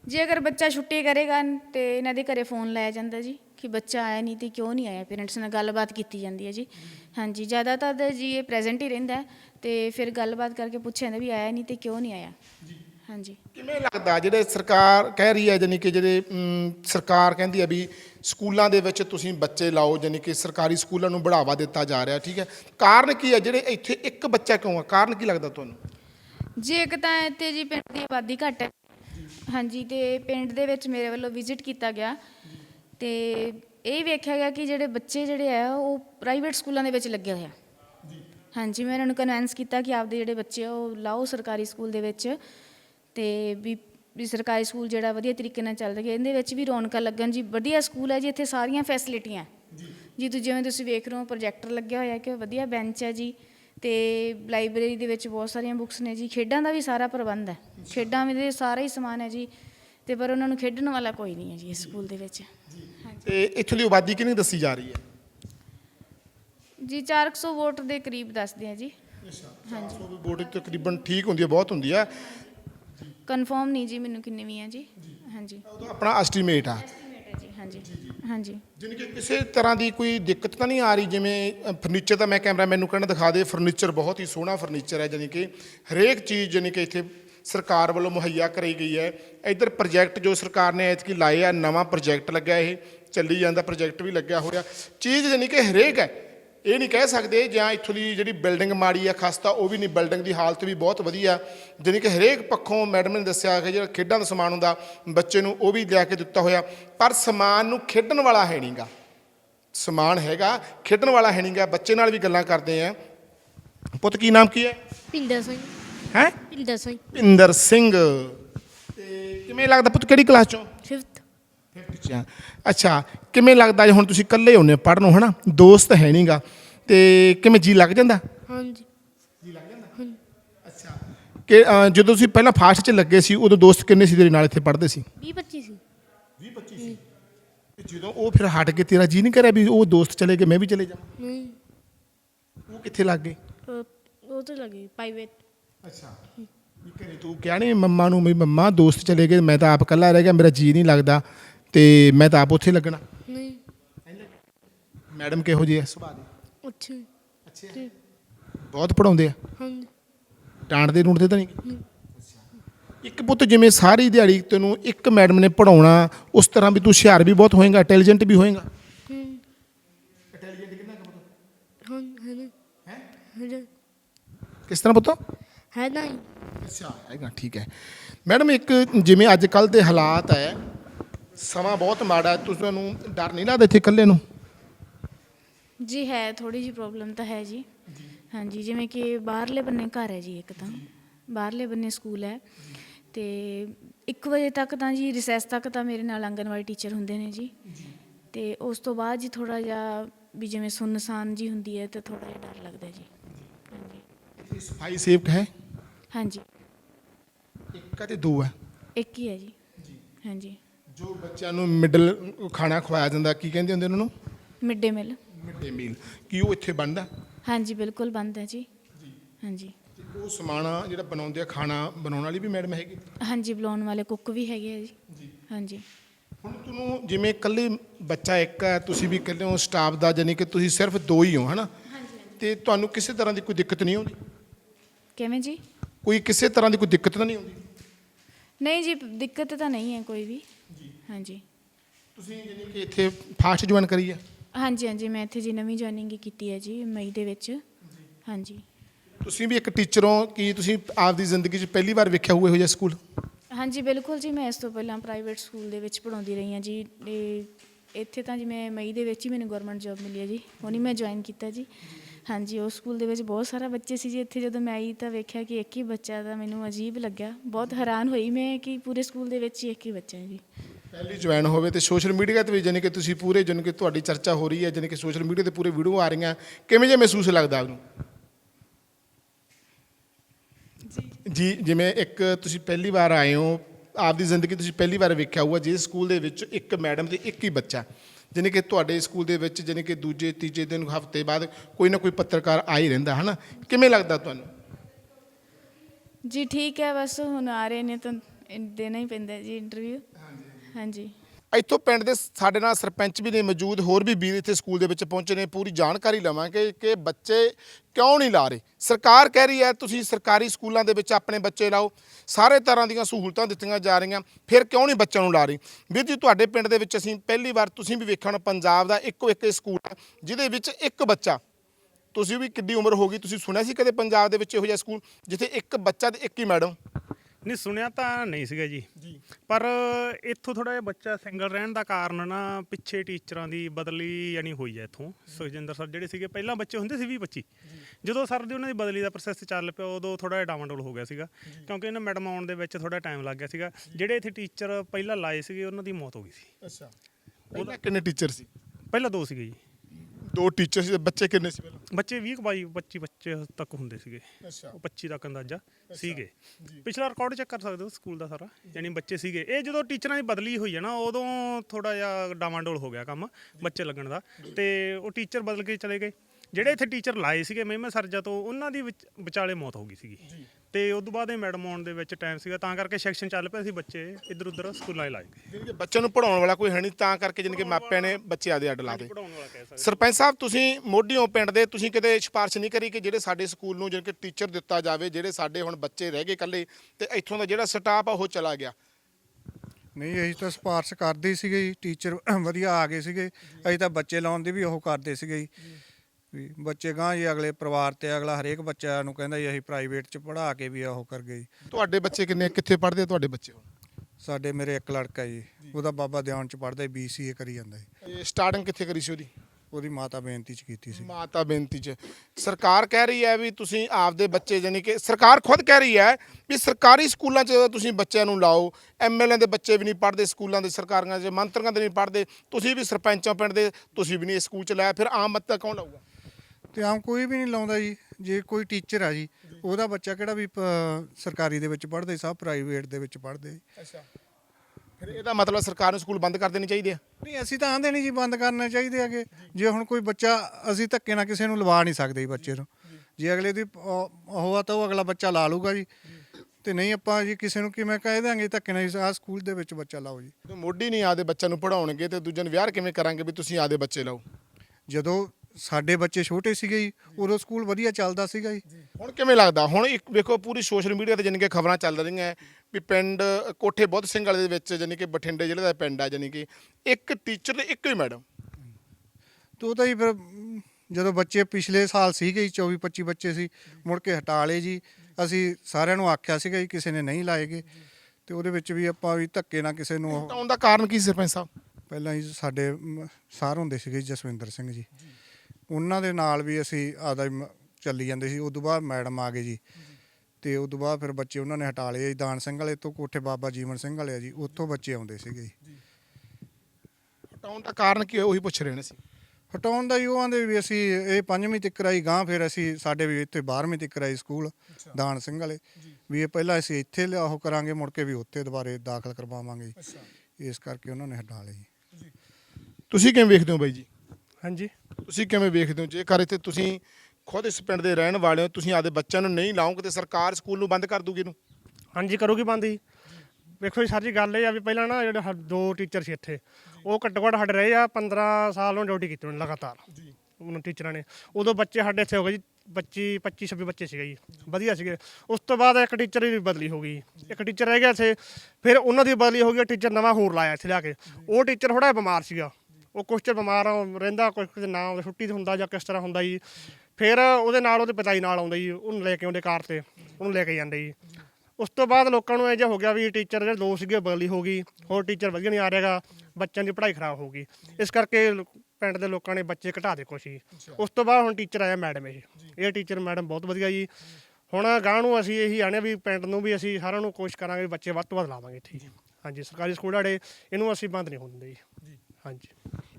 ਜੇ ਅਗਰ ਬੱਚਾ ਛੁੱਟੀ ਕਰੇਗਾ ਤੇ ਇਹਨਾਂ ਦੇ ਘਰੇ ਫੋਨ ਲਾਇਆ ਜਾਂਦਾ ਜੀ ਕਿ ਬੱਚਾ ਆਇਆ ਨਹੀਂ ਤੇ ਕਿਉਂ ਨਹੀਂ ਆਇਆ? ਪੇਰੈਂਟਸ ਨਾਲ ਗੱਲਬਾਤ ਕੀਤੀ ਜਾਂਦੀ ਹੈ ਜੀ। ਹਾਂਜੀ ਜ਼ਿਆਦਾਤਰ ਤਾਂ ਜੀ ਇਹ ਪ੍ਰੈਜ਼ੈਂਟ ਹੀ ਰਹਿੰਦਾ ਹੈ ਤੇ ਫਿਰ ਗੱਲਬਾਤ ਕਰਕੇ ਪੁੱਛਿਆ ਜਾਂਦਾ ਵੀ ਆਇਆ ਨਹੀਂ ਤੇ ਕਿਉਂ ਨਹੀਂ ਆਇਆ? ਹਾਂਜੀ। ਕਿਵੇਂ ਲੱਗਦਾ ਜਿਹੜੇ ਸਰਕਾਰ ਕਹਿ ਰਹੀ ਹੈ ਜਾਨੀ ਕਿ ਜਿਹੜੇ ਅਮ, ਸਰਕਾਰ ਕਹਿੰਦੀ ਹੈ ਵੀ ਸਕੂਲਾਂ ਦੇ ਵਿੱਚ ਤੁਸੀਂ ਬੱਚੇ ਲਾਓ ਜਾਨੀ ਕਿ ਸਰਕਾਰੀ ਸਕੂਲਾਂ ਨੂੰ ਬੜਾਵਾ ਦਿੱਤਾ ਜਾ ਰਿਹਾ, ਠੀਕ ਹੈ? ਕਾਰਨ ਕੀ ਹੈ? ਜਿਹੜੇ ਇੱਥੇ ਇੱਕ ਬੱਚਾ ਕਿਉਂ ਆ? ਕਾਰਨ ਕੀ ਲੱਗਦਾ ਤੁਹਾਨੂੰ? ਜੀ ਇੱਕ ਤਾਂ ਇੱਥੇ ਜੀ ਪਿੰਡ ਦੀ ਆਬਾਦੀ ਘੱਟ ਹੈ। ਹਾਂਜੀ, ਤੇ ਪਿੰਡ ਦੇ ਵਿੱਚ ਮੇਰੇ ਵੱਲੋਂ ਵਿਜ਼ਿਟ ਕੀਤਾ ਗਿਆ। ਤੇ ਇਹ ਵੇਖਿਆ ਗਿਆ ਕਿ ਜਿਹੜੇ ਬੱਚੇ ਜਿਹੜੇ ਆ, ਉਹ ਪ੍ਰਾਈਵੇਟ ਸਕੂਲਾਂ ਦੇ ਵਿੱਚ ਲੱਗੇ ਹੋਏ ਆ। ਹਾਂਜੀ, ਮੈਂ ਉਹਨਾਂ ਨੂੰ ਕਨਵਿੰਸ ਕੀਤਾ ਕਿ ਆਪਦੇ ਜਿਹੜੇ ਬੱਚੇ ਆ, ਉਹ ਲਾਓ ਸਰਕਾਰੀ ਸਕੂਲ ਦੇ ਵਿੱਚ। ਤੇ ਵੀ ਵੀ ਸਰਕਾਰੀ ਸਕੂਲ ਜਿਹੜਾ ਵਧੀਆ ਤਰੀਕੇ ਨਾਲ ਚੱਲ ਰਿਹਾ ਇਹਦੇ ਵਿੱਚ ਵੀ ਰੌਣਕਾਂ ਲੱਗਣ ਜੀ ਵਧੀਆ ਸਕੂਲ ਹੈ ਜੀ ਇੱਥੇ ਸਾਰੀਆਂ ਫੈਸਿਲਿਟੀਆਂ ਜੀ। ਤੁਸੀਂ ਜਿਵੇਂ ਤੁਸੀਂ ਵੇਖ ਰਹੇ ਹੋ ਪ੍ਰੋਜੈਕਟਰ ਲੱਗਿਆ ਹੋਇਆ ਕਿ ਵਧੀਆ ਬੈਂਚ ਹੈ ਜੀ ਤੇ ਲਾਇਬ੍ਰੇਰੀ ਦੇ ਵਿੱਚ ਬਹੁਤ ਸਾਰੀਆਂ ਬੁੱਕਸ ਨੇ ਜੀ ਖੇਡਾਂ ਦਾ ਵੀ ਸਾਰਾ ਪ੍ਰਬੰਧ ਹੈ। ਖੇਡਾਂ ਦੇ ਸਾਰਾ ਹੀ ਸਮਾਨ ਹੈ ਜੀ ਤੇ ਪਰ ਉਹਨਾਂ ਨੂੰ ਖੇਡਣ ਵਾਲਾ ਕੋਈ ਨਹੀਂ ਹੈ ਜੀ ਇਸ ਸਕੂਲ ਦੇ ਵਿੱਚ। ਤੇ ਇੱਥੋਂ ਦੀ ਆਬਾਦੀ ਕਿੰਨੀ ਦੱਸੀ ਜਾ ਰਹੀ ਹੈ? ਜੀ 400 ਵੋਟ ਦੇ ਕਰੀਬ ਦੱਸਦੇ ਆ ਜੀ। ਹਾਂਜੀ। ਵੋਟ ਤਕਰੀਬਨ ਠੀਕ ਹੁੰਦੀ ਹੈ ਬਹੁਤ ਹੁੰਦੀ ਹੈ। ਕਨਫਰਮ ਨਹੀਂ ਜੀ ਮੈਨੂੰ ਕਿੰਨੇ ਵੀ ਆ ਜੀ। ਹਾਂਜੀ। ਉਹ ਤਾਂ ਆਪਣਾ ਐਸਟੀਮੇਟ ਆ। ਐਸਟੀਮੇਟ ਹੈ ਜੀ ਹਾਂਜੀ। ਹਾਂਜੀ। ਜਾਣੀ ਕਿ ਕਿਸੇ ਤਰ੍ਹਾਂ ਦੀ ਕੋਈ ਦਿੱਕਤ ਤਾਂ ਨਹੀਂ ਆ ਰਹੀ? ਜਿਵੇਂ ਫਰਨੀਚਰ ਦਾ ਮੈਂ ਕੈਮਰਾਮੈਨ ਨੂੰ ਕਹਿਣਾ ਦਿਖਾ ਦੇ ਫਰਨੀਚਰ ਬਹੁਤ ਹੀ ਸੋਹਣਾ ਫਰਨੀਚਰ ਹੈ ਜਾਣੀ ਕਿ ਹਰੇਕ ਚੀਜ਼ ਜਾਣੀ ਕਿ ਇੱਥੇ ਸਰਕਾਰ ਵੱਲੋਂ ਮੁਹੱਈਆ ਕਰਾਈ ਗਈ ਹੈ। ਇੱਧਰ ਪ੍ਰੋਜੈਕਟ ਜੋ ਸਰਕਾਰ ਨੇ ਐਤਕੀ ਲਾਏ ਆ ਨਵਾਂ ਪ੍ਰੋਜੈਕਟ ਲੱਗਿਆ ਇਹ ਚੱਲੀ ਜਾਂਦਾ ਪ੍ਰੋਜੈਕਟ ਵੀ ਲੱਗਿਆ ਹੋਇਆ। ਚੀਜ਼ ਜਾਣੀ ਕਿ ਹਰੇਕ ਹੈ। ਇਹ ਨਹੀਂ ਕਹਿ ਸਕਦੇ ਜਾਂ ਇੱਥੋਂ ਦੀ ਜਿਹੜੀ ਬਿਲਡਿੰਗ ਮਾੜੀ ਆ ਖਸਤਾ ਉਹ ਵੀ ਨਹੀਂ ਬਿਲਡਿੰਗ ਦੀ ਹਾਲਤ ਵੀ ਬਹੁਤ ਵਧੀਆ। ਜਾਣੀ ਕਿ ਹਰੇਕ ਪੱਖੋਂ ਮੈਡਮ ਨੇ ਦੱਸਿਆ ਕਿ ਜਿਹੜਾ ਖੇਡਾਂ ਦਾ ਸਮਾਨ ਹੁੰਦਾ ਬੱਚੇ ਨੂੰ ਉਹ ਵੀ ਲਿਆ ਕੇ ਦਿੱਤਾ ਹੋਇਆ। ਪਰ ਸਮਾਨ ਨੂੰ ਖੇਡਣ ਵਾਲਾ ਹੈ ਨਹੀਂਗਾ ਸਮਾਨ ਹੈਗਾ ਖੇਡਣ ਵਾਲਾ ਹੈ ਨਹੀਂਗਾ ਬੱਚੇ ਨਾਲ ਵੀ ਗੱਲਾਂ ਕਰਦੇ ਆ। ਪੁੱਤ ਕੀ ਨਾਮ ਕੀ ਹੈ? ਪਿੰਦਰ ਸਿੰਘ। ਹੈ? ਪਿੰਦਰ ਸਿੰਘ। ਇੰਦਰ ਸਿੰਘ। ਤੇ ਕਿਵੇਂ ਲੱਗਦਾ ਪੁੱਤ ਕਿਹੜੀ ਕਲਾਸ ਚੋਂ? 5th ਫਿਫਥ ਚ ਆ। ਅੱਛਾ ਕਿਵੇਂ ਲੱਗਦਾ ਜੇ ਹੁਣ ਤੁਸੀਂ ਇਕੱਲੇ ਹੁੰਨੇ ਪੜਨ ਨੂੰ ਹਨਾ? ਦੋਸਤ ਹੈ ਨਹੀਂਗਾ ਤੇ ਕਿਵੇਂ ਜੀ ਲੱਗ ਜਾਂਦਾ? ਹਾਂਜੀ। ਅੱਛਾ ਕਿ ਅਹ, ਜਦੋਂ ਤੁਸੀਂ ਪਹਿਲਾਂ ਫਾਸਟ 'ਚ ਲੱਗੇ ਸੀ ਉਦੋਂ ਦੋਸਤ ਕਿੰਨੇ ਸੀ ਤੇਰੇ ਨਾਲ ਇੱਥੇ ਪੜ੍ਹਦੇ ਸੀ? 20 25 ਸੀ। 20 25 ਸੀ? ਜਦੋਂ ਉਹ ਫਿਰ ਹਟ ਕੇ ਤੇਰਾ ਜੀ ਨਹੀਂ ਕਰਿਆ ਵੀ ਉਹ ਦੋਸਤ ਚਲੇ ਗਏ ਮੈਂ ਵੀ ਚਲੇ ਜਾਵਾਂ? ਨਹੀਂ। ਉਹ ਕਿੱਥੇ ਲੱਗ ਗਏ? ਉਹ- ਉਹ ਤਾਂ ਲੱਗੇ ਪ੍ਰਾਈਵੇਟ ਅੱਛਾ। ਵੀ ਘਰੇ ਤੂੰ ਕਿਹਾ ਨਹੀਂ ਮੰਮਾ ਨੂੰ ਵੀ ਮੰਮਾ ਦੋਸਤ ਚਲੇ ਗਏ ਮੈਂ ਤਾਂ ਆਪ ਇਕੱਲਾ ਰਹਿ ਗਿਆ ਮੇਰਾ ਜੀ ਨਹੀਂ ਲੱਗਦਾ। ਤੇ ਮੈਂ ਤਾਂ ਆਪ ਉੱਥੇ ਲੱਗਣਾ। ਨਹੀਂ। ਮੈਡਮ ਕਿਹੋ ਜਿਹੀ ਹੈ ਸੁਭਾਅ ਦੀ। ਅੱਛਾ। ਅੱਛਾ ਬਹੁਤ ਪੜਾਉਂਦੇ ਆ। ਹਾਂਜੀ। ਡਾਂਟਦੇ ਡੂੰਟਦੇ ਤਾਂ ਨਹੀਂ? ਇੱਕ ਪੁੱਤ ਜਿਵੇਂ ਸਾਰੀ ਦਿਹਾੜੀ ਤੈਨੂੰ ਇੱਕ ਮੈਡਮ ਨੇ ਪੜਾਉਣਾ ਉਸ ਤਰ੍ਹਾਂ ਵੀ ਤੂੰ ਹੁਸ਼ਿਆਰ ਵੀ ਬਹੁਤ ਹੋਏਗਾ ਇੰਟੈਲੀਜੈਂਟ ਵੀ ਹੋਏਗਾ। ਹੂੰ। ਇੰਟੈਲੀਜੈਂਟ ਕਿੰਨਾ ਕੁ ਪੁੱਤ? ਹਾਂ ਹੈ ਨਾ। ਹੈ? ਹੈ ਕਿਸ ਤਰ੍ਹਾਂ ਪੁੱਤ? ਹੈ ਨਹੀਂ ਅੱਛਾ ਹੈਗਾ ਠੀਕ ਹੈ। ਮੈਡਮ ਇੱਕ ਜਿਵੇਂ ਅੱਜ ਕੱਲ ਦੇ ਹਾਲਾਤ ਹੈ ਸਮਾਂ ਬਹੁਤ ਮਾੜਾ ਹੈ, ਤੁਹਾਨੂੰ ਡਰ ਨਹੀਂ ਲੱਗਦਾ ਇੱਥੇ ਇਕੱਲੇ ਨੂੰ? ਜੀ ਹੈ ਥੋੜੀ ਜੀ ਪ੍ਰੋਬਲਮ ਤਾਂ ਹੈ ਜੀ। ਹਾਂਜੀ ਜਿਵੇਂ ਕਿ ਬਾਹਰਲੇ ਬੰਨੇ ਘਰ ਹੈ ਜੀ ਇੱਕ ਤਾਂ। ਬਾਹਰਲੇ ਬੰਨੇ ਸਕੂਲ ਹੈ। ਤੇ 1 ਵਜੇ ਤੱਕ ਤਾਂ ਜੀ ਰਿਸੈਸ ਤੱਕ ਤਾਂ ਮੇਰੇ ਨਾਲ ਆਂਗਨਵਾੜੀ ਟੀਚਰ ਹੁੰਦੇ ਨੇ ਜੀ। ਤੇ ਉਸ ਤੋਂ ਬਾਅਦ ਜੀ ਥੋੜਾ ਜਿਹਾ ਵੀ ਜਿਵੇਂ ਸੁੰਨਸਾਨ ਜੀ ਹੁੰਦੀ ਹੈ ਤੇ ਥੋੜਾ ਜਿਹਾ ਡਰ ਲੱਗਦਾ ਜੀ। ਹਾਂਜੀ। ਸਫ਼ਾਈ ਸੇਵਕ ਹੈ? ਹਾਂਜੀ। ਇੱਕ ਅਤੇ ਦੋ ਹੈ? ਇੱਕ ਹੀ ਹੈ ਜੀ। ਹਾਂਜੀ। ਜੋ ਬੱਚਿਆਂ ਨੂੰ ਮਿਡਲ ਖਾਣਾ ਖਵਾਇਆ ਜਾਂਦਾ ਕੀ ਕਹਿੰਦੇ ਹੁੰਦੇ ਉਹਨਾਂ ਨੂੰ? ਮਿਡ ਡੇ ਮਿਲ। ਮਿਡ ਡੇ ਮੀਲ। ਕੀ ਉਹ ਇੱਥੇ ਬਣਦਾ? ਹਾਂਜੀ ਬਿਲਕੁਲ ਬੰਦ ਹੈ ਜੀ। ਹਾਂਜੀ। ਤੇ ਉਹ ਸਮਾਨ ਜਿਹੜਾ ਬਣਾਉਂਦੇ ਆ ਖਾਣਾ ਬਣਾਉਣ ਵਾਲੀ ਵੀ ਮੈਡਮ ਹੈਗੀ? ਹਾਂਜੀ ਬੁਲਾਉਣ ਵਾਲੇ ਕੁੱਕ ਵੀ ਹੈਗੇ ਆ ਜੀ। ਹਾਂਜੀ। ਹੁਣ ਤੁਹਾਨੂੰ ਜਿਵੇਂ ਇਕੱਲੇ ਬੱਚਾ ਇੱਕ ਹੈ ਤੁਸੀਂ ਵੀ ਇਕੱਲੇ ਹੋ ਸਟਾਫ ਦਾ ਜਾਨੀ ਕਿ ਤੁਸੀਂ ਸਿਰਫ ਦੋ ਹੀ ਹੋ ਹਨਾ? ਤੇ ਤੁਹਾਨੂੰ ਕਿਸੇ ਤਰ੍ਹਾਂ ਦੀ ਕੋਈ ਦਿੱਕਤ ਨਹੀਂ ਆਉਂਦੀ? ਕਿਵੇਂ ਜੀ? ਕੋਈ ਕਿਸੇ ਤਰ੍ਹਾਂ ਦੀ ਕੋਈ ਦਿੱਕਤ ਤਾਂ ਨਹੀਂ ਆਉਂਦੀ? ਨਹੀਂ ਜੀ ਦਿੱਕਤ ਤਾਂ ਨਹੀਂ ਹੈ ਕੋਈ ਵੀ। ਹਾਂਜੀ। ਤੁਸੀਂ ਜਾਨੀ ਕਿ ਇੱਥੇ ਫਾਸਟ ਜੁਆਇਨ ਕਰੀ ਹੈ ਹਾਂਜੀ ਹਾਂਜੀ ਮੈਂ ਇੱਥੇ ਜੀ ਨਵੀਂ ਜੁਆਇਨਿੰਗ ਕੀਤੀ ਹੈ ਜੀ ਮਈ ਦੇ ਵਿੱਚ। ਹਾਂਜੀ। ਤੁਸੀਂ ਵੀ ਇੱਕ ਟੀਚਰ ਹੋ ਕੀ ਤੁਸੀਂ ਆਪਦੀ ਜ਼ਿੰਦਗੀ 'ਚ ਪਹਿਲੀ ਵਾਰ ਵੇਖਿਆ ਹੋਇਆ ਇਹੋ ਜਿਹਾ ਸਕੂਲ? ਹਾਂਜੀ ਬਿਲਕੁਲ ਜੀ ਮੈਂ ਇਸ ਤੋਂ ਪਹਿਲਾਂ ਪ੍ਰਾਈਵੇਟ ਸਕੂਲ ਦੇ ਵਿੱਚ ਪੜ੍ਹਾਉਂਦੀ ਰਹੀ ਹਾਂ ਜੀ। ਇੱਥੇ ਤਾਂ ਜੀ ਮੈਂ ਮਈ ਦੇ ਵਿੱਚ ਹੀ ਮੈਨੂੰ ਗਵਰਨਮੈਂਟ ਜੌਬ ਮਿਲੀ ਹੈ ਜੀ ਹੁਣੀ ਮੈਂ ਜੁਆਇਨ ਕੀਤਾ ਜੀ। ਹਾਂਜੀ ਉਸ ਸਕੂਲ ਦੇ ਵਿੱਚ ਬਹੁਤ ਸਾਰਾ ਬੱਚੇ ਸੀ ਜੀ ਇੱਥੇ ਜਦੋਂ ਮੈਂ ਆਈ ਤਾਂ ਵੇਖਿਆ ਕਿ ਇੱਕ ਹੀ ਬੱਚਾ ਤਾਂ ਮੈਨੂੰ ਅਜੀਬ ਲੱਗਿਆ। ਬਹੁਤ ਹੈਰਾਨ ਹੋਈ ਮੈਂ ਕਿ ਪੂਰੇ ਸਕੂਲ ਦੇ ਵਿੱਚ ਹੀ ਇੱਕ ਹੀ ਬੱਚਾ ਹੈ ਜੀ। ਪਹਿਲੀ ਜੁਆਇਨ ਹੋਵੇ ਤੇ ਸੋਸ਼ਲ ਮੀਡੀਆ ਤੇ ਵੀ ਜਾਨੀ ਕਿ ਤੁਸੀਂ ਪੂਰੇ ਜਾਨੀ ਕਿ ਤੁਹਾਡੀ ਚਰਚਾ ਹੋ ਰਹੀ ਹੈ ਜਾਨੀ ਕਿ ਸੋਸ਼ਲ ਮੀਡੀਆ ਤੇ ਪੂਰੇ ਵੀਡੀਓ ਆ ਰਹੀਆਂ ਕਿਵੇਂ ਜਿਹਾ ਮਹਿਸੂਸ ਲੱਗਦਾ ਉਹਨੂੰ ਜੀ ਜਿਵੇਂ ਇੱਕ ਤੁਸੀਂ ਪਹਿਲੀ ਵਾਰ ਆਏ ਹੋ ਆਪਦੀ ਜ਼ਿੰਦਗੀ ਤੁਸੀਂ ਪਹਿਲੀ ਵਾਰ ਵੇਖਿਆ ਹੋਊਗਾ ਜਿਸ ਸਕੂਲ ਦੇ ਵਿੱਚ ਇੱਕ ਮੈਡਮ ਤੇ ਇੱਕ ਹੀ ਬੱਚਾ। ਜਾਣੀ ਕਿ ਤੁਹਾਡੇ ਸਕੂਲ ਦੇ ਵਿੱਚ ਜਾਣੀ ਕਿ ਦੂਜੇ ਤੀਜੇ ਦਿਨ ਹਫ਼ਤੇ ਬਾਅਦ ਕੋਈ ਨਾ ਕੋਈ ਪੱਤਰਕਾਰ ਆ ਹੀ ਰਹਿੰਦਾ ਹਨਾ? ਕਿਵੇਂ ਲੱਗਦਾ ਤੁਹਾਨੂੰ? ਜੀ ਠੀਕ ਹੈ ਬਸ ਹੁਣ ਆ ਰਹੇ ਨੇ ਤਾਂ ਦੇਣਾ ਹੀ ਪੈਂਦਾ ਜੀ ਇੰਟਰਵਿਊ ਹਾਂਜੀ। ਹਾਂਜੀ। ਇੱਥੋਂ ਪਿੰਡ ਦੇ ਸਾਡੇ ਨਾਲ ਸਰਪੰਚ ਵੀ ਨੇ ਮੌਜੂਦ, ਹੋਰ ਵੀ ਵੀਰ ਇੱਥੇ ਸਕੂਲ ਦੇ ਵਿੱਚ ਪਹੁੰਚੇ ਨੇ। ਪੂਰੀ ਜਾਣਕਾਰੀ ਲਵਾਂਗੇ ਕਿ ਬੱਚੇ ਕਿਉਂ ਨਹੀਂ ਲਾ ਰਹੇ। ਸਰਕਾਰ ਕਹਿ ਰਹੀ ਹੈ, ਤੁਸੀਂ ਸਰਕਾਰੀ ਸਕੂਲਾਂ ਦੇ ਵਿੱਚ ਆਪਣੇ ਬੱਚੇ ਲਾਓ। ਸਾਰੇ ਤਰ੍ਹਾਂ ਦੀਆਂ ਸਹੂਲਤਾਂ ਦਿੱਤੀਆਂ ਜਾ ਰਹੀਆਂ। ਫਿਰ ਕਿਉਂ ਨਹੀਂ ਬੱਚਿਆਂ ਨੂੰ ਲਾ ਰਹੀ। ਵੀਰ ਜੀ, ਤੁਹਾਡੇ ਪਿੰਡ ਦੇ ਵਿੱਚ ਅਸੀਂ ਪਹਿਲੀ ਵਾਰ ਤੁਸੀਂ ਵੀ ਵੇਖਿਆ ਹੋਣਾ, ਪੰਜਾਬ ਦਾ ਇੱਕੋ ਇੱਕ ਸਕੂਲ ਹੈ, ਜਿਹਦੇ ਵਿੱਚ ਇੱਕ ਬੱਚਾ। ਤੁਸੀਂ ਵੀ ਕਿੱਡੀ ਉਮਰ ਹੋ ਗਈ, ਤੁਸੀਂ ਸੁਣਿਆ ਸੀ ਕਦੇ ਪੰਜਾਬ ਦੇ ਵਿੱਚ ਇਹੋ ਜਿਹਾ ਸਕੂਲ, ਜਿੱਥੇ ਇੱਕ ਬੱਚਾ ਤੇ ਇੱਕ ਹੀ ਮੈਡਮ? ਨਹੀਂ ਸੁਣਿਆ ਤਾਂ ਨਹੀਂ ਸੀਗਾ ਜੀ। ਪਰ ਇੱਥੋਂ ਥੋੜਾ ਜਿਹਾ ਬੱਚਾ ਸਿੰਗਲ ਰਹਿਣ ਦਾ ਕਾਰਨ ਨਾ ਪਿੱਛੇ ਟੀਚਰਾਂ ਦੀ ਬਦਲੀ ਯਾਨੀ ਹੋਈ ਹੈ ਇੱਥੋਂ। ਸੁਖਜਿੰਦਰ ਸਰ ਜਿਹੜੇ ਸੀਗੇ ਪਹਿਲਾਂ ਬੱਚੇ ਹੁੰਦੇ ਸੀ 20 25 ਜਦੋਂ ਸਰ ਦੀ ਉਹਨਾਂ ਦੀ ਬਦਲੀ ਦਾ ਪ੍ਰੋਸੈਸ ਚੱਲ ਪਿਆ ਉਦੋਂ ਥੋੜਾ ਜਿਹਾ ਡਾਵਾਂਡੋਲ ਹੋ ਗਿਆ ਸੀਗਾ। ਕਿਉਂਕਿ ਇਹਨਾਂ ਮੈਡਮ ਆਉਣ ਦੇ ਵਿੱਚ ਥੋੜਾ ਟਾਈਮ ਲੱਗ ਗਿਆ ਸੀਗਾ। ਜਿਹੜੇ ਇੱਥੇ ਟੀਚਰ ਪਹਿਲਾਂ ਲਾਏ ਸੀਗੇ ਉਹਨਾਂ ਦੀ ਮੌਤ ਹੋ ਗਈ ਸੀ। ਅੱਛਾ। ਪਹਿਲਾਂ ਕਿੰਨੇ ਟੀਚਰ ਸੀ? ਪਹਿਲਾਂ ਦੋ ਸੀਗੇ ਜੀ। ਦੋ ਟੀਚਰ ਸੀ ਤੇ ਬੱਚੇ ਕਿੰਨੇ ਸੀ ਪਹਿਲਾਂ? ਬੱਚੇ 20 22 25 ਬੱਚੇ ਤੱਕ ਹੁੰਦੇ ਸੀਗੇ। ਅੱਛਾ। ਉਹ 25 ਤੱਕ ਅੰਦਾਜ਼ਾ ਸੀਗੇ। ਪਿਛਲਾ ਰਿਕਾਰਡ ਚੈੱਕ ਕਰ ਸਕਦੇ ਹੋ ਸਕੂਲ ਦਾ ਸਾਰਾ ਯਾਨੀ ਬੱਚੇ ਸੀਗੇ। ਇਹ ਜਦੋਂ ਟੀਚਰਾਂ ਦੀ ਬਦਲੀ ਹੋਈ ਹੈ ਨਾ ਉਦੋਂ ਥੋੜਾ ਜਿਹਾ ਡਾਵਾਂਡੋਲ ਹੋ ਗਿਆ ਕੰਮ ਬੱਚੇ ਲੱਗਣ ਦਾ। ਤੇ ਉਹ ਟੀਚਰ ਬਦਲ ਕੇ ਚਲੇ ਗਏ। ਜਿਹੜੇ ਇੱਥੇ ਟੀਚਰ ਲਾਏ ਸੀਗੇ ਮਹਿਮਾ ਸਰਜਾ ਤੋਂ ਉਹਨਾਂ ਦੀ ਵਿੱਚ- ਵਿਚਾਲੇ ਮੌਤ ਹੋ ਗਈ ਸੀਗੀ। ਤੇ ਉਸ ਤੋਂ ਬਾਅਦ ਇਹ ਮੈਡਮ ਆਉਣ ਦੇ ਵਿੱਚ ਟਾਈਮ ਸੀਗਾ ਤਾਂ ਕਰਕੇ ਸੈਕਸ਼ਨ ਚੱਲ ਪਿਆ ਸੀ ਬੱਚੇ ਇੱਧਰ ਉੱਧਰ ਸਕੂਲਾਂ 'ਚ ਲਾਏ ਗਏ ਜਾਣੀ ਕਿ ਬੱਚਿਆਂ ਨੂੰ ਪੜਾਉਣ ਵਾਲਾ ਕੋਈ ਹੈ ਨਹੀਂ ਤਾਂ ਕਰਕੇ ਜਾਣੀ ਕਿ ਮਾਪਿਆਂ ਨੇ ਬੱਚੇ ਆਦੇ ਅੱਡ ਲਾ ਦੇ ਪੜਾਉਣ ਵਾਲਾ ਕਹਿ ਸਕਦੇ। ਸਰਪੰਚ ਸਾਹਿਬ ਤੁਸੀਂ ਮੋਢੀਆਂ ਪਿੰਡ ਦੇ ਤੁਸੀਂ ਕਿਤੇ ਸਿਫਾਰਿਸ਼ ਨਹੀਂ ਕਰੀ ਕਿ ਜਿਹੜੇ ਸਾਡੇ ਸਕੂਲ ਨੂੰ ਜਾਣੀ ਕਿ ਟੀਚਰ ਦਿੱਤਾ ਜਾਵੇ ਜਿਹੜੇ ਸਾਡੇ ਹੁਣ ਬੱਚੇ ਰਹਿ ਗਏ ਇਕੱਲੇ ਤੇ ਇੱਥੋਂ ਦਾ ਜਿਹੜਾ ਸਟਾਫ ਆ ਉਹ ਚਲਾ ਗਿਆ? ਨਹੀਂ ਅਸੀਂ ਤਾਂ ਸਿਫਾਰਸ਼ ਕਰਦੇ ਸੀਗੇ ਜੀ ਟੀਚਰ ਵਧੀਆ ਆ ਗਏ ਸੀਗੇ। ਅਸੀਂ ਤਾਂ ਬੱਚੇ ਲਾਉਣ ਦੀ ਵੀ ਉਹ ਕਰਦੇ ਸੀਗੇ ਜੀ। ਵੀ ਬੱਚੇ ਗਾਂ ਜੀ ਅਗਲੇ ਪਰਿਵਾਰ ਤੇ ਅਗਲਾ ਹਰੇਕ ਬੱਚਾ ਨੂੰ ਕਹਿੰਦਾ ਜੀ ਅਸੀਂ ਪ੍ਰਾਈਵੇਟ ਚ ਪੜ੍ਹਾ ਕੇ ਵੀ ਉਹ ਕਰ ਗਏ ਜੀ। ਤੁਹਾਡੇ ਬੱਚੇ ਕਿੰਨੇ ਕਿੱਥੇ ਪੜ੍ਹਦੇ ਆ ਤੁਹਾਡੇ ਬੱਚੇ ਹੁਣ? ਸਾਡੇ ਮੇਰੇ ਇੱਕ ਲੜਕਾ ਜੀ ਉਹਦਾ ਬਾਬਾ ਧਿਆਨ ਚ ਪੜ੍ਹਦਾ ਜੀ ਬੀਸੀਏ ਕਰੀ ਜਾਂਦਾ ਜੀ। ਇਹ ਸਟਾਰਟਿੰਗ ਕਿੱਥੇ ਕਰੀ ਸੀ ਉਹਦੀ? ਉਹਦੀ ਮਾਤਾ ਬੇਨਤੀ ਚ ਕੀਤੀ ਸੀ। ਮਾਤਾ ਬੇਨਤੀ ਚ। ਸਰਕਾਰ ਕਹਿ ਰਹੀ ਹੈ ਵੀ ਤੁਸੀਂ ਆਪਦੇ ਬੱਚੇ ਜਾਨੀ ਕਿ ਸਰਕਾਰ ਖੁਦ ਕਹਿ ਰਹੀ ਹੈ ਵੀ ਸਰਕਾਰੀ ਸਕੂਲਾਂ 'ਚ ਤੁਸੀਂ ਬੱਚਿਆਂ ਨੂੰ ਲਾਓ ਐਮਐਲਏ ਦੇ ਬੱਚੇ ਵੀ ਨਹੀਂ ਪੜ੍ਹਦੇ ਸਕੂਲਾਂ ਦੇ ਸਰਕਾਰੀਆਂ 'ਚ ਮੰਤਰੀਆਂ ਦੇ ਨਹੀਂ ਪੜ੍ਹਦੇ ਤੁਸੀਂ ਵੀ ਸਰਪੰਚਾਂ ਪਿੰਡ ਦੇ ਤੁਸੀਂ ਵੀ ਨਹੀਂ ਇਸ ਸਕੂਲ 'ਚ ਲਾਇਆ ਫਿਰ ਆਮ ਬੱਚਾ ਕੌਣ ਲਾਊਗਾ? ਤੇ ਆਮ ਕੋਈ ਵੀ ਨਹੀਂ ਲਾਉਂਦਾ ਜੀ ਜੇ ਕੋਈ ਟੀਚਰ ਆ ਜੀ ਉਹਦਾ ਬੱਚਾ ਕਿਹੜਾ ਵੀ ਪ- ਸਰਕਾਰੀ ਦੇ ਵਿੱਚ ਪੜ੍ਹਦੇ ਸਭ ਪ੍ਰਾਈਵੇਟ ਦੇ ਵਿੱਚ ਪੜ੍ਹਦੇ। ਅੱਛਾ। ਫਿਰ ਇਹਦਾ ਮਤਲਬ ਸਰਕਾਰ ਨੂੰ ਸਕੂਲ ਬੰਦ ਕਰ ਦੇਣੇ ਚਾਹੀਦੇ ਆ? ਨਹੀਂ ਅਸੀਂ ਤਾਂ ਆਂਦੇ ਨਹੀਂ ਜੀ ਬੰਦ ਕਰਨੇ ਚਾਹੀਦੇ ਹੈਗੇ। ਜੇ ਹੁਣ ਕੋਈ ਬੱਚਾ ਅਸੀਂ ਧੱਕੇ ਨਾਲ ਕਿਸੇ ਨੂੰ ਲਵਾ ਨਹੀਂ ਸਕਦੇ ਜੀ ਬੱਚੇ ਨੂੰ। ਜੇ। ਅਗਲੇ ਦੀ ਉਹ ਉਹ ਆ ਤਾਂ ਉਹ ਅਗਲਾ ਬੱਚਾ ਲਾ ਲੂਗਾ ਜੀ। ਤੇ ਨਹੀਂ ਆਪਾਂ ਜੀ ਕਿਸੇ ਨੂੰ ਕਿਵੇਂ ਕਹਿ ਦਾਂਗੇ ਧੱਕੇ ਨਾਲ ਆਹ ਸਕੂਲ ਦੇ ਵਿੱਚ ਬੱਚਾ ਲਾਓ ਜੀ। ਜਦੋਂ ਮੋਢੀ ਨਹੀਂ ਆਦੇ ਬੱਚਿਆਂ ਨੂੰ ਪੜਾਉਣਗੇ ਤੇ ਦੂਜੇ ਨੂੰ ਵਿਆਹ ਕਿਵੇਂ ਕਰਾਂਗੇ ਵੀ ਤੁਸੀਂ ਆਦੇ ਬੱਚੇ ਲਾਓ? ਜਦੋਂ ਸਾਡੇ ਬੱਚੇ ਛੋਟੇ ਸੀਗੇ ਜੀ ਉਦੋਂ ਸਕੂਲ ਵਧੀਆ ਚੱਲਦਾ ਸੀਗਾ ਜੀ। ਹੁਣ ਕਿਵੇਂ ਲੱਗਦਾ? ਹੁਣ ਇੱਕ ਵੇਖੋ ਪੂਰੀ ਸੋਸ਼ਲ ਮੀਡੀਆ ਤੇ ਜਾਨੀ ਕਿ ਖਬਰਾਂ ਚੱਲ ਰਹੀਆਂ ਵੀ ਪਿੰਡ ਕੋਠੇ ਬੁੱਧ ਸਿੰਘ ਵਾਲੇ ਦੇ ਵਿੱਚ ਜਾਨੀ ਕਿ ਬਠਿੰਡੇ ਜ਼ਿਲ੍ਹੇ ਦਾ ਪਿੰਡ ਆ ਜਾਨੀ ਕਿ ਇੱਕ ਟੀਚਰ ਤੇ ਇੱਕ ਹੀ ਮੈਡਮ ਤੇ ਤਾਂ ਜੀ ਫਿਰ ਜਦੋਂ ਬੱਚੇ ਪਿਛਲੇ ਸਾਲ ਸੀਗੇ ਜੀ 24 25 ਬੱਚੇ ਸੀ ਮੁੜ ਕੇ ਹਟਾ ਲਏ ਜੀ। ਅਸੀਂ ਸਾਰਿਆਂ ਨੂੰ ਆਖਿਆ ਸੀਗਾ ਜੀ ਕਿਸੇ ਨੇ ਨਹੀਂ ਲਾਏਗੇ ਤੇ ਉਹਦੇ ਵਿੱਚ ਵੀ ਆਪਾਂ ਵੀ ਧੱਕੇ ਨਾਲ ਕਿਸੇ ਨੂੰ ਉਹ- ਦਾ ਕਾਰਨ ਕੀ ਸੀ ਸਰਪੰਚ ਸਾਹਿਬ? ਪਹਿਲਾਂ ਹੀ ਸਾਡੇ ਮ, ਸਰ ਹੁੰਦੇ ਸੀਗੇ ਜੀ ਜਸਵਿੰਦਰ ਸਿੰਘ ਜੀ। ਉਹਨਾਂ ਦੇ ਨਾਲ ਵੀ ਅਸੀਂ ਆਦਾ ਚੱਲੀ ਜਾਂਦੇ ਸੀ। ਉਦੋਂ ਬਾਅਦ ਮੈਡਮ ਆ ਗਏ ਜੀ। ਤੇ ਉਦੋਂ ਬਾਅਦ ਫਿਰ ਬੱਚੇ ਉਹਨਾਂ ਨੇ ਹਟਾ ਲਏ ਜੀ। ਦਾਨ ਸਿੰਘ ਵਾਲੇ ਤੋਂ ਕੋਠੇ ਬਾਬਾ ਜੀਵਨ ਸਿੰਘ ਵਾਲੇ ਆ ਜੀ। ਉੱਥੋਂ ਬੱਚੇ ਆਉਂਦੇ ਸੀਗੇ ਜੀ। ਹਟਾਉਣ ਦਾ ਕਾਰਨ ਕੀ ਹੋਇਆ? ਉਹੀ ਪੁੱਛ ਰਹੇ ਨੇ ਸੀ ਹਟਾਉਣ ਦਾ ਉਹ ਆਂਦੇ ਵੀ ਅਸੀਂ ਇਹ ਪੰਜਵੀਂ ਤੱਕ ਆਈ ਗਾਂ ਫਿਰ ਅਸੀਂ ਸਾਡੇ ਵੀ ਇੱਥੇ 12ਵੀਂ ਤੱਕ ਆਈ ਸਕੂਲ ਦਾਨ ਸਿੰਘ ਵਾਲੇ। ਵੀ ਇਹ ਪਹਿਲਾਂ ਅਸੀਂ ਇੱਥੇ ਲਿਆ ਉਹ ਕਰਾਂਗੇ ਮੁੜ ਕੇ ਵੀ ਉੱਥੇ ਦੁਬਾਰੇ ਦਾਖਲ ਕਰਵਾਵਾਂਗੇ। ਇਸ ਕਰਕੇ ਉਹਨਾਂ ਨੇ ਹਟਾ ਲਏ ਜੀ। ਤੁਸੀਂ ਕਿਵੇਂ ਵੇਖਦੇ ਹੋ ਬਾਈ ਜੀ? ਹਾਂਜੀ। ਤੁਸੀਂ ਕਿਵੇਂ ਵੇਖਦੇ ਹੋ? ਜੇਕਰ ਇੱਥੇ ਤੁਸੀਂ ਖੁਦ ਇਸ ਪਿੰਡ ਦੇ ਰਹਿਣ ਵਾਲੇ ਹੋ ਤੁਸੀਂ ਆਦੇ ਬੱਚਿਆਂ ਨੂੰ ਨਹੀਂ ਲਾਓਗੇ ਤੇ ਸਰਕਾਰ ਸਕੂਲ ਨੂੰ ਬੰਦ ਕਰ ਦੂਗੀ ਇਹਨੂੰ? ਹਾਂਜੀ ਕਰੋਗੀ ਬੰਦ ਜੀ। ਵੇਖੋ ਜੀ ਸਰ ਜੀ ਗੱਲ ਇਹ ਆ ਵੀ ਪਹਿਲਾਂ ਨਾ ਜਿਹੜੇ ਸਾ- ਦੋ ਟੀਚਰ ਸੀ ਇੱਥੇ ਉਹ ਘੱਟੋ ਘੱਟ ਸਾਡੇ ਰਹੇ ਆ 15 ਸਾਲ ਨੂੰ ਡਿਊਟੀ ਕੀਤੀ ਉਹਨਾਂ ਨੇ ਲਗਾਤਾਰ। ਜੀ। ਉਹਨਾਂ ਟੀਚਰਾਂ ਨੇ। ਉਦੋਂ ਬੱਚੇ ਸਾਡੇ ਇੱਥੇ ਹੋ ਗਏ ਜੀ 25 25 26 ਬੱਚੇ ਸੀਗੇ ਜੀ। ਵਧੀਆ ਸੀਗੇ। ਉਸ ਤੋਂ ਬਾਅਦ ਇੱਕ ਟੀਚਰ ਦੀ ਬਦਲੀ ਹੋ ਗਈ। ਇੱਕ ਟੀਚਰ ਰਹਿ ਗਿਆ ਇੱਥੇ ਫਿਰ ਉਹਨਾਂ ਦੀ ਬਦਲੀ ਹੋ ਗਈ ਟੀਚਰ ਨਵਾਂ ਹੋਰ ਲਾਇਆ ਇੱਥੇ ਲਿਆ ਕੇ। ਉਹ ਟੀਚਰ ਥੋੜਾ ਬਿਮਾਰ ਸੀਗਾ। ਉਹ ਕੁਛ ਚਿਰ ਬਿਮਾਰ ਰਹਿੰਦਾ ਕੁਛ ਕੁ ਨਾ ਆਉਂਦਾ ਛੁੱਟੀ ਤੇ ਹੁੰਦਾ ਜਾਂ ਕਿਸ ਤਰ੍ਹਾਂ ਹੁੰਦਾ ਜੀ। ਫਿਰ ਉਹਦੇ ਨਾਲ ਉਹਦੇ ਪਿਤਾ ਜੀ ਨਾਲ ਆਉਂਦਾ ਜੀ ਉਹਨੂੰ ਲੈ ਕੇ ਆਉਂਦੇ ਕਾਰ ਤੇ ਉਹਨੂੰ ਲੈ ਕੇ ਜਾਂਦੇ ਜੀ। ਉਸ ਤੋਂ ਬਾਅਦ ਲੋਕਾਂ ਨੂੰ ਇਹ ਜਿਹਾ ਹੋ ਗਿਆ ਵੀ ਟੀਚਰ ਜਿਹੜੇ ਦੋ ਸੀਗੇ ਬਦਲੀ ਹੋ ਗਈ ਹੋਰ ਟੀਚਰ ਵਧੀਆ ਨਹੀਂ ਆ ਰਿਹਾਗਾ ਬੱਚਿਆਂ ਦੀ ਪੜ੍ਹਾਈ ਖਰਾਬ ਹੋ ਗਈ। ਇਸ ਕਰਕੇ ਲੋ- ਪਿੰਡ ਦੇ ਲੋਕਾਂ ਨੇ ਬੱਚੇ ਘਟਾ ਦੇ ਕੁਛ ਜੀ। ਉਸ ਤੋਂ ਬਾਅਦ ਹੁਣ ਟੀਚਰ ਆਇਆ ਮੈਡਮ ਇਹ। ਇਹ ਟੀਚਰ ਮੈਡਮ ਬਹੁਤ ਵਧੀਆ ਜੀ। ਹੁਣ ਗਾਂ ਨੂੰ ਅਸੀਂ ਇਹੀ ਆਣੇ ਵੀ ਪਿੰਡ ਨੂੰ ਵੀ ਅਸੀਂ ਸਾਰਿਆਂ ਨੂੰ ਕੋਸ਼ਿਸ਼ ਕਰਾਂਗੇ ਵੀ ਬੱਚੇ ਵੱਧ ਤੋਂ ਵੱਧ ਲਾਵਾਂਗੇ ਇੱਥੇ। ਜੀ। ਹਾਂਜੀ ਸਰਕਾਰੀ ਸਕੂਲ ਆੜੇ ਇਹਨੂੰ ਅਸੀਂ ਬੰਦ ਨਹੀਂ ਹੋਣ ਦਿੰਦੇ ਜੀ। ਹਾਂਜੀ।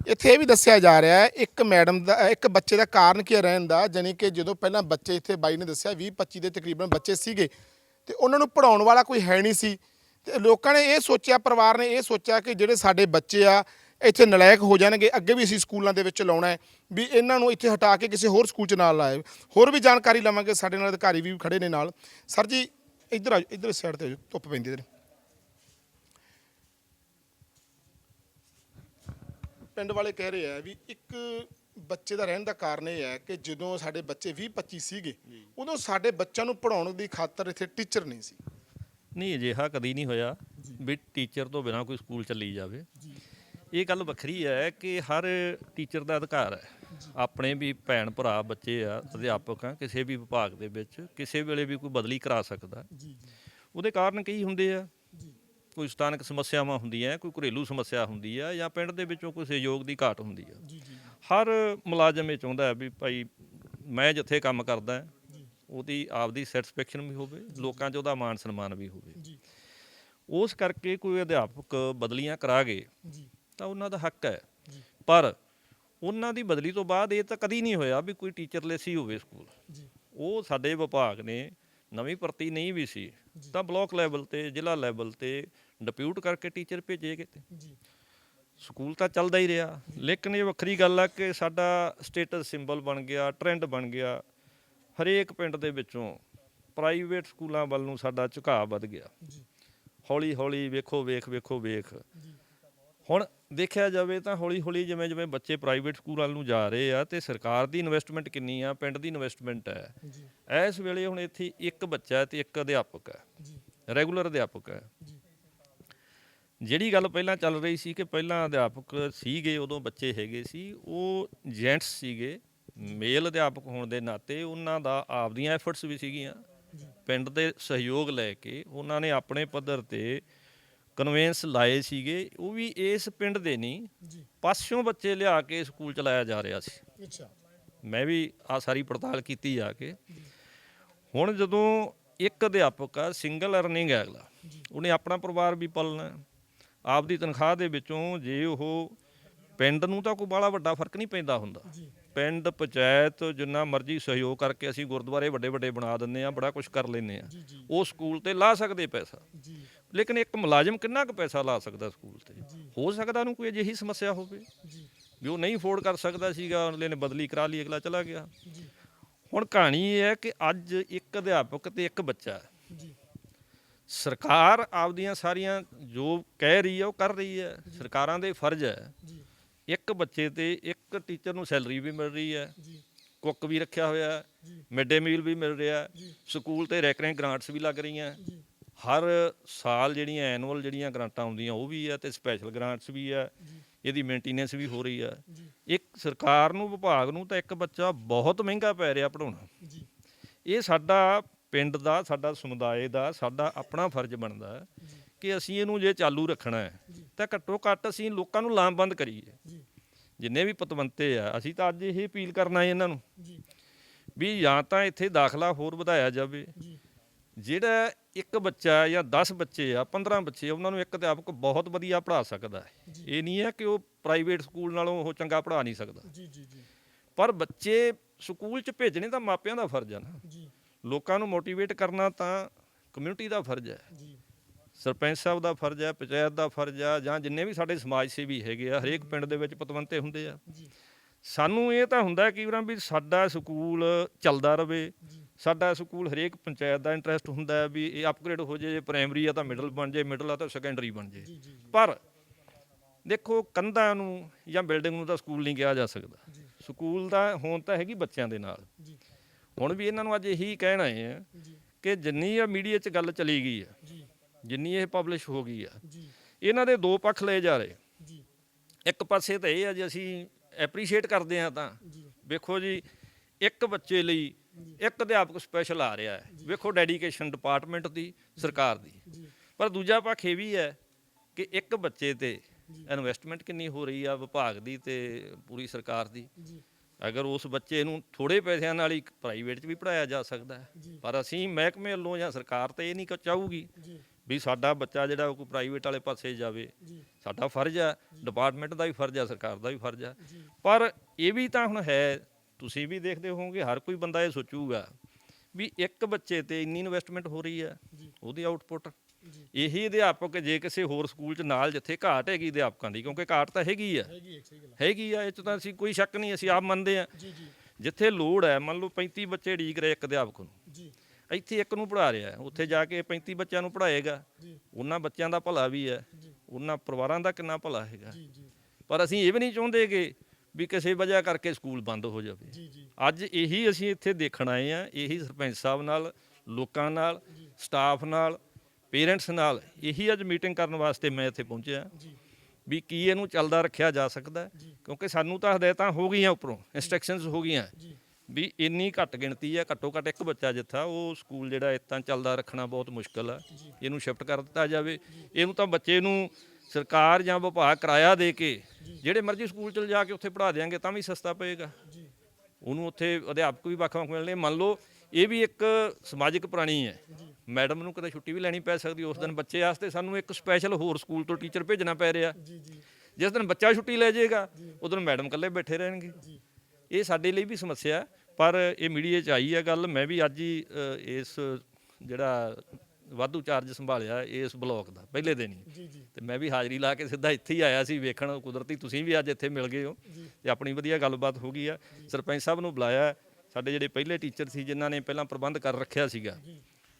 ਇੱਥੇ ਇਹ ਵੀ ਦੱਸਿਆ ਜਾ ਰਿਹਾ ਹੈ ਇੱਕ ਮੈਡਮ ਦਾ ਇੱਕ ਬੱਚੇ ਦਾ ਕਾਰਨ ਕੀ ਰਹਿਣ ਦਾ ਜਾਨੀ ਕਿ ਜਦੋਂ ਪਹਿਲਾਂ ਬੱਚੇ ਇੱਥੇ ਬਾਈ ਨੇ ਦੱਸਿਆ 20 25 ਦੇ ਤਕਰੀਬਨ ਬੱਚੇ ਸੀਗੇ ਤੇ ਉਹਨਾਂ ਨੂੰ ਪੜਾਉਣ ਵਾਲਾ ਕੋਈ ਹੈ ਨਹੀਂ ਸੀ। ਤੇ ਲੋਕਾਂ ਨੇ ਇਹ ਸੋਚਿਆ ਪਰਿਵਾਰ ਨੇ ਇਹ ਸੋਚਿਆ ਕਿ ਜਿਹੜੇ ਸਾਡੇ ਬੱਚੇ ਆ ਇੱਥੇ ਨਲਾਇਕ ਹੋ ਜਾਣਗੇ ਅੱਗੇ ਵੀ ਅਸੀਂ ਸਕੂਲਾਂ ਦੇ ਵਿੱਚ ਲਾਉਣਾ ਹੈ ਵੀ ਇਹਨਾਂ ਨੂੰ ਇੱਥੇ ਹਟਾ ਕੇ ਕਿਸੇ ਹੋਰ ਸਕੂਲ 'ਚ ਨਾਲ ਲਾਏ। ਹੋਰ ਵੀ ਜਾਣਕਾਰੀ ਲਵਾਂਗੇ ਸਾਡੇ ਨਾਲ ਅਧਿਕਾਰੀ ਵੀ ਖੜੇ ਨੇ ਨਾਲ। ਸਰ ਜੀ ਇੱਧਰ ਆ ਇੱਧਰ ਸਾਈਡ ਤੇ ਆ ਜਾਓ, ਧੁੱਪ ਪੈਂਦੀ ਇੱਧਰ। ਪਿੰਡ ਵਾਲੇ ਕਹਿ ਰਹੇ ਆ ਵੀ ਇੱਕ ਬੱਚੇ ਦਾ ਰਹਿਣ ਦਾ ਕਾਰਨ ਇਹ ਹੈ ਕਿ ਜਦੋਂ ਸਾਡੇ ਬੱਚੇ 20 25 ਸੀਗੇ ਉਦੋਂ ਸਾਡੇ ਬੱਚਿਆਂ ਨੂੰ ਪੜਾਉਣ ਦੀ ਖਾਤਰ ਇੱਥੇ ਟੀਚਰ ਨਹੀਂ ਸੀ। ਨਹੀਂ ਅਜਿਹਾ ਕਦੀ ਨਹੀਂ ਹੋਇਆ ਵੀ ਟੀਚਰ ਤੋਂ ਬਿਨਾ ਕੋਈ ਸਕੂਲ ਚੱਲੀ ਜਾਵੇ। ਇਹ ਗੱਲ ਵੱਖਰੀ ਹੈ ਕਿ ਹਰ ਟੀਚਰ ਦਾ ਅਧਿਕਾਰ ਹੈ। ਆਪਣੇ ਵੀ ਭੈਣ ਭਰਾ ਬੱਚੇ ਆ ਅਧਿਆਪਕ ਆ ਕਿਸੇ ਵੀ ਵਿਭਾਗ ਦੇ ਵਿੱਚ ਕਿਸੇ ਵੇਲੇ ਵੀ ਕੋਈ ਬਦਲੀ ਕਰਾ ਸਕਦਾ। ਉਹਦੇ ਕਾਰਨ ਕਈ ਹੁੰਦੇ ਆ। ਕੋਈ ਸਥਾਨਕ ਸਮੱਸਿਆਵਾਂ ਹੁੰਦੀਆਂ ਕੋਈ ਘਰੇਲੂ ਸਮੱਸਿਆ ਹੁੰਦੀ ਆ ਜਾਂ ਪਿੰਡ ਦੇ ਵਿੱਚੋਂ ਕੋਈ ਸਹਿਯੋਗ ਦੀ ਘਾਟ ਹੁੰਦੀ ਆ। ਹਰ ਮੁਲਾਜ਼ਮ ਇਹ ਚਾਹੁੰਦਾ ਵੀ ਭਾਈ ਮੈਂ ਜਿੱਥੇ ਕੰਮ ਕਰਦਾ ਉਹਦੀ ਆਪਦੀ ਸੈਟੀਸਫੈਕਸ਼ਨ ਵੀ ਹੋਵੇ ਲੋਕਾਂ 'ਚ ਉਹਦਾ ਮਾਣ ਸਨਮਾਨ ਵੀ ਹੋਵੇ। ਉਸ ਕਰਕੇ ਕੋਈ ਅਧਿਆਪਕ ਬਦਲੀਆਂ ਕਰਾ ਗਏ ਤਾਂ ਉਹਨਾਂ ਦਾ ਹੱਕ ਹੈ। ਪਰ ਉਹਨਾਂ ਦੀ ਬਦਲੀ ਤੋਂ ਬਾਅਦ ਇਹ ਤਾਂ ਕਦੀ ਨਹੀਂ ਹੋਇਆ ਵੀ ਕੋਈ ਟੀਚਰਲੈਸ ਹੀ ਹੋਵੇ ਸਕੂਲ। ਉਹ ਸਾਡੇ ਵਿਭਾਗ ਨੇ ਨਵੀਂ ਭਰਤੀ ਨਹੀਂ ਵੀ ਸੀ ਤਾਂ ਬਲਾਕ ਲੈਵਲ ਤੇ ਜ਼ਿਲ੍ਹਾ ਲੈਵਲ ਤੇ ਡਿਪਿਊਟ ਕਰਕੇ ਟੀਚਰ ਭੇਜੇ ਗਏ ਤੇ ਸਕੂਲ ਤਾਂ ਚੱਲਦਾ ਹੀ ਰਿਹਾ। ਲੇਕਿਨ ਇਹ ਵੱਖਰੀ ਗੱਲ ਆ ਕਿ ਸਾਡਾ ਸਟੇਟਸ ਸਿੰਬਲ ਬਣ ਗਿਆ ਟ੍ਰੈਂਡ ਬਣ ਗਿਆ। ਹਰੇਕ ਪਿੰਡ ਦੇ ਵਿੱਚੋਂ ਪ੍ਰਾਈਵੇਟ ਸਕੂਲਾਂ ਵੱਲ ਨੂੰ ਸਾਡਾ ਝੁਕਾਅ ਵੱਧ ਗਿਆ। ਹੌਲੀ ਹੌਲੀ ਵੇਖੋ ਵੇਖ ਵੇਖੋ ਵੇਖ। ਹੁਣ ਦੇਖਿਆ ਜਾਵੇ ਤਾਂ ਹੌਲੀ ਹੌਲੀ ਜਿਵੇਂ ਜਿਵੇਂ ਬੱਚੇ ਪ੍ਰਾਈਵੇਟ ਸਕੂਲਾਂ ਨੂੰ ਜਾ ਰਹੇ ਆ ਤੇ ਸਰਕਾਰ ਦੀ ਇਨਵੈਸਟਮੈਂਟ ਕਿੰਨੀ ਆ ਪਿੰਡ ਦੀ ਇਨਵੈਸਟਮੈਂਟ ਹੈ। ਇਸ ਵੇਲੇ ਹੁਣ ਇੱਥੇ ਇੱਕ ਬੱਚਾ ਤੇ ਇੱਕ ਅਧਿਆਪਕ ਹੈ। ਰੈਗੂਲਰ ਅਧਿਆਪਕ ਹੈ। ਜਿਹੜੀ ਗੱਲ ਪਹਿਲਾਂ ਚੱਲ ਰਹੀ ਸੀ ਕਿ ਪਹਿਲਾਂ ਅਧਿਆਪਕ ਸੀਗੇ ਉਦੋਂ ਬੱਚੇ ਹੈਗੇ ਸੀ ਉਹ ਜੈਂਟਸ ਸੀਗੇ ਮੇਲ ਅਧਿਆਪਕ ਹੋਣ ਦੇ ਨਾਤੇ ਉਹਨਾਂ ਦਾ ਆਪਦੀਆਂ ਐਫਰਟਸ ਵੀ ਸੀਗੀਆਂ। ਪਿੰਡ ਦੇ ਸਹਿਯੋਗ ਲੈ ਕੇ ਉਹਨਾਂ ਨੇ ਆਪਣੇ ਪੱਧਰ ਤੇ ਕਨਵੈਂਸ ਲਾਏ ਸੀਗੇ ਉਹ ਵੀ ਇਸ ਪਿੰਡ ਦੇ ਨਹੀਂ ਪਾਸਿਓਂ ਬੱਚੇ ਲਿਆ ਕੇ ਸਕੂਲ ਚਲਾਇਆ ਜਾ ਰਿਹਾ ਸੀ। ਅੱਛਾ। ਮੈਂ ਵੀ ਆ ਸਾਰੀ ਪੜਤਾਲ ਕੀਤੀ ਆ ਕੇ। ਹੁਣ ਜਦੋਂ ਇੱਕ ਅਧਿਆਪਕ ਆ ਸਿੰਗਲ ਅਰਨਿੰਗ ਹੈ ਅਗਲਾ ਉਹਨੇ ਆਪਣਾ ਪਰਿਵਾਰ ਵੀ ਪਾਲਣਾ ਹੈ। ਆਪਦੀ ਤਨਖਾਹ ਦੇ ਵਿੱਚੋਂ ਜੇ ਉਹ ਪਿੰਡ ਨੂੰ ਤਾਂ ਕੋਈ ਬਾਹਲਾ ਵੱਡਾ ਫ਼ਰਕ ਨਹੀਂ ਪੈਂਦਾ ਹੁੰਦਾ। ਪਿੰਡ ਪੰਚਾਇਤ ਜਿੰਨਾ ਮਰਜ਼ੀ ਸਹਿਯੋਗ ਕਰਕੇ ਅਸੀਂ ਗੁਰਦੁਆਰੇ ਵੱਡੇ ਵੱਡੇ ਬਣਾ ਦਿੰਨੇ ਆ ਬੜਾ ਕੁਝ ਕਰ ਲੈਨੇ ਆ ਉਹ ਸਕੂਲ ਤੇ ਲਾ ਸਕਦੇ ਪੈਸਾ। ਲੇਕਿਨ ਇੱਕ ਮੁਲਾਜ਼ਮ ਕਿੰਨਾ ਕੁ ਪੈਸਾ ਲਾ ਸਕਦਾ ਸਕੂਲ ਤੇ? ਹੋ ਸਕਦਾ ਉਹਨੂੰ ਕੋਈ ਅਜਿਹੀ ਸਮੱਸਿਆ ਹੋਵੇ? ਵੀ ਉਹ ਨਹੀਂ ਅਫੋਰਡ ਕਰ ਸਕਦਾ ਸੀਗਾ ਅਗਲੇ ਨੇ ਬਦਲੀ ਕਰਾ ਲਈ ਅਗਲਾ ਚਲਾ ਗਿਆ। ਹੁਣ ਕਹਾਣੀ ਇਹ ਹੈ ਕਿ ਅੱਜ ਇੱਕ ਅਧਿਆਪਕ ਤੇ ਇੱਕ ਬੱਚਾ ਸਰਕਾਰ ਆਪਦੀਆਂ ਸਾਰੀਆਂ ਜੋ ਕਹਿ ਰਹੀ ਹੈ ਉਹ ਕਰ ਰਹੀ ਹੈ। ਸਰਕਾਰਾਂ ਦੇ ਫਰਜ਼ ਹੈ। ਇੱਕ ਬੱਚੇ ਤੇ ਇੱਕ ਟੀਚਰ ਨੂੰ ਸੈਲਰੀ ਵੀ ਮਿਲ ਰਹੀ ਹੈ। ਕੁੱਕ ਵੀ ਰੱਖਿਆ ਹੋਇਆ ਹੈ। ਮਿਡ ਮੀਲ ਵੀ ਮਿਲ ਰਿਹਾ ਸਕੂਲ ਤੇ ਰੈਕਰਿੰਗ ਗ੍ਰਾਂਟਸ ਵੀ ਲੱਗ ਰਹੀਆਂ। ਹਰ ਸਾਲ ਜਿਹੜੀਆਂ ਐਨੂਅਲ ਜਿਹੜੀਆਂ ਗ੍ਰਾਂਟਾਂ ਆਉਂਦੀਆਂ ਉਹ ਵੀ ਹੈ ਤੇ ਸਪੈਸ਼ਲ ਗ੍ਰਾਂਟਸ ਵੀ ਹੈ ਇਹਦੀ ਮੇਨਟੇਨੈਂਸ ਵੀ ਹੋ ਰਹੀ ਹੈ ਇੱਕ ਸਰਕਾਰ ਨੂੰ ਵਿਭਾਗ ਨੂੰ ਤਾਂ ਇੱਕ ਬੱਚਾ ਬਹੁਤ ਮਹਿੰਗਾ ਪੈ ਰਿਹਾ ਪੜਾਉਣਾ ਇਹ ਸਾਡਾ ਪਿੰਡ ਦਾ ਸਾਡਾ ਸਮੁਦਾਇ ਦਾ ਸਾਡਾ ਆਪਣਾ ਫਰਜ਼ ਬਣਦਾ ਹੈ ਕਿ ਅਸੀਂ ਇਹਨੂੰ ਜੇ ਚਾਲੂ ਰੱਖਣਾ ਹੈ ਤਾਂ ਘੱਟੋ ਘੱਟ ਅਸੀਂ ਲੋਕਾਂ ਨੂੰ ਲਾਮਬੰਦ ਕਰੀਏ। ਜਿੰਨੇ ਵੀ ਪਤਵੰਤੇ ਆ ਅਸੀਂ ਤਾਂ ਅੱਜ ਇਹ ਅਪੀਲ ਕਰਨਾ ਹੈ ਇਹਨਾਂ ਨੂੰ ਵੀ ਜਾਂ ਤਾਂ ਇੱਥੇ ਦਾਖਲਾ ਹੋਰ ਵਧਾਇਆ ਜਾਵੇ। ਜਿਹੜਾ ਇੱਕ ਬੱਚਾ ਜਾਂ 10 ਬੱਚੇ ਆ 15 ਬੱਚੇ ਆ, ਉਹਨਾਂ ਨੂੰ ਇੱਕ ਅਧਿਆਪਕ ਬਹੁਤ ਵਧੀਆ ਪੜ੍ਹਾ ਸਕਦਾ ਹੈ। ਇਹ ਨਹੀਂ ਹੈ ਕਿ ਉਹ ਪ੍ਰਾਈਵੇਟ ਸਕੂਲ ਨਾਲੋਂ ਉਹ ਚੰਗਾ ਪੜ੍ਹਾ ਨਹੀਂ ਸਕਦਾ। ਜੀ ਜੀ ਜੀ। ਪਰ ਬੱਚੇ ਸਕੂਲ 'ਚ ਭੇਜਣੇ ਤਾਂ ਮਾਪਿਆਂ ਦਾ ਫਰਜ਼ ਆ ਨਾ। ਜੀ। ਲੋਕਾਂ ਨੂੰ ਮੋਟੀਵੇਟ ਕਰਨਾ ਤਾਂ ਕਮਿਊਨਿਟੀ ਦਾ ਫਰਜ਼ ਹੈ। ਜੀ। ਸਰਪੰਚ ਸਾਹਿਬ ਦਾ ਫਰਜ਼ ਹੈ ਪੰਚਾਇਤ ਦਾ ਫਰਜ਼ ਆ ਜਾਂ ਜਿੰਨੇ ਵੀ ਸਾਡੇ ਸਮਾਜ ਸੇਵੀ ਹੈਗੇ ਆ ਹਰੇਕ ਪਿੰਡ ਦੇ ਵਿੱਚ ਪਤਵੰਤੇ ਹੁੰਦੇ ਆ। ਸਾਨੂੰ ਇਹ ਤਾਂ ਹੁੰਦਾ ਕਿ ਵੀਰਾਂ ਵੀ ਸਾਡਾ ਸਕੂਲ ਚੱਲਦਾ ਰਵੇ। ਸਾਡਾ ਸਕੂਲ ਹਰੇਕ ਪੰਚਾਇਤ ਦਾ ਇੰਟਰਸਟ ਹੁੰਦਾ ਹੈ ਵੀ ਇਹ ਅਪਗ੍ਰੇਡ ਹੋ ਜੇ ਜੇ ਪ੍ਰਾਇਮਰੀ ਆ ਤਾਂ ਮਿਡਲ ਬਣ ਜੇ ਮਿਡਲ ਆ ਤਾਂ ਸੈਕੰਡਰੀ ਬਣ ਜੇ ਪਰ ਦੇਖੋ ਕੰਧਾਂ ਨੂੰ ਜਾਂ ਬਿਲਡਿੰਗ ਨੂੰ ਤਾਂ ਸਕੂਲ ਨਹੀਂ ਕਿਹਾ ਜਾ ਸਕਦਾ। ਸਕੂਲ ਦਾ ਹੋਣ ਤਾਂ ਹੈਗੀ ਬੱਚਿਆਂ ਦੇ ਨਾਲ। ਹੁਣ ਵੀ ਇਹਨਾਂ ਨੂੰ ਅੱਜ ਇਹੀ ਕਹਿਣਾ ਹੈ ਕਿ ਜਿੰਨੀ ਆ ਮੀਡੀਆ 'ਚ ਗੱਲ ਚਲੀ ਗਈ ਆ ਜਿੰਨੀ ਇਹ ਪਬਲਿਸ਼ ਹੋ ਗਈ ਆ ਇਹਨਾਂ ਦੇ ਦੋ ਪੱਖ ਲਏ ਜਾ ਰਹੇ। ਇੱਕ ਪਾਸੇ ਤਾਂ ਇਹ ਆ ਜੀ ਅਸੀਂ ਐਪਰੀਸ਼ੀਏਟ ਕਰਦੇ ਆ ਤਾਂ। ਵੇਖੋ ਜੀ ਇੱਕ ਬੱਚੇ ਲਈ ਇੱਕ ਅਧਿਆਪਕ ਸਪੈਸ਼ਲ ਆ ਰਿਹਾ ਹੈ। ਵੇਖੋ ਡੈਡੀਕੇਸ਼ਨ ਡਿਪਾਰਟਮੈਂਟ ਦੀ ਸਰਕਾਰ ਦੀ। ਪਰ ਦੂਜਾ ਪੱਖ ਇਹ ਵੀ ਹੈ ਕਿ ਇੱਕ ਬੱਚੇ ਤੇ ਇਨਵੈਸਟਮੈਂਟ ਕਿੰਨੀ ਹੋ ਰਹੀ ਆ ਵਿਭਾਗ ਦੀ ਤੇ ਪੂਰੀ ਸਰਕਾਰ ਦੀ। ਅਗਰ ਉਸ ਬੱਚੇ ਨੂੰ ਥੋੜੇ ਪੈਸਿਆਂ ਨਾਲ ਹੀ ਪ੍ਰਾਈਵੇਟ 'ਚ ਵੀ ਪੜਾਇਆ ਜਾ ਸਕਦਾ ਹੈ। ਪਰ ਅਸੀਂ ਮਹਿਕਮੇ ਵੱਲੋਂ ਜਾਂ ਸਰਕਾਰ ਤੇ ਇਹ ਨਹੀਂ ਚਾਹੂਗੀ ਵੀ ਸਾਡਾ ਬੱਚਾ ਜਿਹੜਾ ਉਹ ਕੋਈ ਪ੍ਰਾਈਵੇਟ ਵਾਲੇ ਪਾਸੇ ਜਾਵੇ। ਸਾਡਾ ਫਰਜ਼ ਹੈ ਡਿਪਾਰਟਮੈਂਟ ਦਾ ਵੀ ਫਰਜ਼ ਹੈ ਸਰਕਾਰ ਦਾ ਵੀ ਫਰਜ਼ ਹੈ। ਪਰ ਇਹ ਵੀ ਤਾਂ ਹੁਣ ਹੈ ਤੁਸੀਂ ਵੀ ਦੇਖਦੇ ਹੋਵੋਗੇ ਹਰ ਕੋਈ ਬੰਦਾ ਇਹ ਸੋਚੂਗਾ ਵੀ ਇੱਕ ਬੱਚੇ ਤੇ ਇੰਨੀ ਇਨਵੈਸਟਮੈਂਟ ਹੋ ਰਹੀ ਹੈ ਉਹਦੀ ਆਊਟਪੁੱਟ ਇਹੀ ਅਧਿਆਪਕ ਜੇ ਕਿਸੇ ਹੋਰ ਸਕੂਲ 'ਚ ਨਾਲ ਜਿੱਥੇ ਘਾਟ ਹੈਗੀ ਅਧਿਆਪਕਾਂ ਦੀ ਕਿਉਂਕਿ ਘਾਟ ਤਾਂ ਹੈਗੀ ਆ। ਹੈਗੀ ਆ ਇਹ 'ਚ ਤਾਂ ਅਸੀਂ ਕੋਈ ਸ਼ੱਕ ਨਹੀਂ ਅਸੀਂ ਆਪ ਮੰਨਦੇ ਆ। ਜਿੱਥੇ ਲੋੜ ਹੈ ਮੰਨ ਲਓ 35 ਬੱਚੇ ਢੀਕ ਰਹੇ ਇੱਕ ਅਧਿਆਪਕ ਨੂੰ। ਜੀ। ਇੱਥੇ ਇੱਕ ਨੂੰ ਪੜ੍ਹਾ ਰਿਹਾ ਉੱਥੇ ਜਾ ਕੇ 35 ਬੱਚਿਆਂ ਨੂੰ ਪੜ੍ਹਾਏਗਾ। ਉਹਨਾਂ ਬੱਚਿਆਂ ਦਾ ਭਲਾ ਵੀ ਹੈ ਉਹਨਾਂ ਪਰਿਵਾਰਾਂ ਦਾ ਕਿੰਨਾ ਭਲਾ ਹੈਗਾ। ਪਰ ਅਸੀਂ ਇਹ ਵੀ ਨਹੀਂ ਚਾਹੁੰਦੇ ਕਿ ਵੀ ਕਿਸੇ ਵਜ੍ਹਾ ਕਰਕੇ ਸਕੂਲ ਬੰਦ ਹੋ ਜਾਵੇ। ਜੀ ਜੀ। ਅੱਜ ਇਹੀ ਅਸੀਂ ਇੱਥੇ ਦੇਖਣ ਆਏ ਆ ਇਹੀ ਸਰਪੰਚ ਸਾਹਿਬ ਨਾਲ ਲੋਕਾਂ ਨਾਲ ਸਟਾਫ ਨਾਲ ਪੇਰੈਂਟਸ ਨਾਲ ਇਹੀ ਅੱਜ ਮੀਟਿੰਗ ਕਰਨ ਵਾਸਤੇ ਮੈਂ ਇੱਥੇ ਪਹੁੰਚਿਆ। ਜੀ। ਵੀ ਕੀ ਇਹਨੂੰ ਚੱਲਦਾ ਰੱਖਿਆ ਜਾ ਸਕਦਾ? ਕਿਉਂਕਿ ਸਾਨੂੰ ਤਾਂ ਹਦਾਇਤਾਂ ਹੋ ਗਈਆਂ ਉੱਪਰੋਂ ਇਨਸਟਰਕਸ਼ਨਸ ਹੋ ਗਈਆਂ। ਵੀ ਇੰਨੀ ਘੱਟ ਗਿਣਤੀ ਹੈ ਘੱਟੋ ਘੱਟ ਇੱਕ ਬੱਚਾ ਜਿੱਥਾ ਉਹ ਸਕੂਲ ਜਿਹੜਾ ਇਤਾਂ ਚੱਲਦਾ ਰੱਖਣਾ ਬਹੁਤ ਮੁਸ਼ਕਲ ਆ। ਇਹਨੂੰ ਸ਼ਿਫਟ ਕਰ ਦਿੱਤਾ ਜਾਵੇ। ਇਹਨੂੰ ਤਾਂ ਬੱਚੇ ਨੂੰ ਸਰਕਾਰ ਜਾਂ ਵਿਭਾਗ ਕਿਰਾਇਆ ਦੇ ਕੇ ਜਿਹੜੇ ਮਰਜ਼ੀ ਸਕੂਲ ਚਲ ਜਾ ਕੇ ਉੱਥੇ ਪੜ੍ਹਾ ਦੇਾਂਗੇ ਤਾਂ ਵੀ ਸਸਤਾ ਪਏਗਾ। ਉਹਨੂੰ ਉੱਥੇ ਅਧਿਆਪਕ ਵੀ ਵੱਖ ਵੱਖ ਮਿਲਣੇ ਮੰਨ ਲਓ ਇਹ ਵੀ ਇੱਕ ਸਮਾਜਿਕ ਪ੍ਰਾਣੀ ਹੈ। ਮੈਡਮ ਨੂੰ ਕਦੇ ਛੁੱਟੀ ਵੀ ਲੈਣੀ ਪੈ ਸਕਦੀ ਉਸ ਦਿਨ ਬੱਚੇ ਵਾਸਤੇ ਸਾਨੂੰ ਇੱਕ ਸਪੈਸ਼ਲ ਹੋਰ ਸਕੂਲ ਤੋਂ ਟੀਚਰ ਭੇਜਣਾ ਪੈ ਰਿਹਾ। ਜਿਸ ਦਿਨ ਬੱਚਾ ਛੁੱਟੀ ਲੈ ਜਾਏਗਾ ਦਿਨ ਮੈਡਮ ਇਕੱਲੇ ਬੈਠੇ ਰਹਿਣਗੇ। ਇਹ ਸਾਡੇ ਲਈ ਵੀ ਸਮੱਸਿਆ ਪਰ ਇਹ ਮੀਡੀਆ 'ਚ ਆਈ ਹੈ ਗੱਲ। ਮੈਂ ਵੀ ਅੱਜ ਹੀ ਇਸ ਜਿਹੜਾ ਵਾਧੂ ਚਾਰਜ ਸੰਭਾਲਿਆ ਇਸ ਬਲਾਕ ਦਾ ਪਹਿਲੇ ਦਿਨ ਹੀ। ਤੇ ਮੈਂ ਵੀ ਹਾਜ਼ਰੀ ਲਾ ਕੇ ਸਿੱਧਾ ਇੱਥੇ ਹੀ ਆਇਆ ਸੀ ਵੇਖਣ ਕੁਦਰਤੀ ਤੁਸੀਂ ਵੀ ਅੱਜ ਇੱਥੇ ਮਿਲ ਗਏ ਹੋ। ਤੇ ਆਪਣੀ ਵਧੀਆ ਗੱਲਬਾਤ ਹੋ ਗਈ ਆ। ਸਰਪੰਚ ਸਾਹਿਬ ਨੂੰ ਬੁਲਾਇਆ। ਸਾਡੇ ਜਿਹੜੇ ਪਹਿਲੇ ਟੀਚਰ ਸੀ ਜਿਨ੍ਹਾਂ ਨੇ ਪਹਿਲਾਂ ਪ੍ਰਬੰਧ ਕਰ ਰੱਖਿਆ ਸੀਗਾ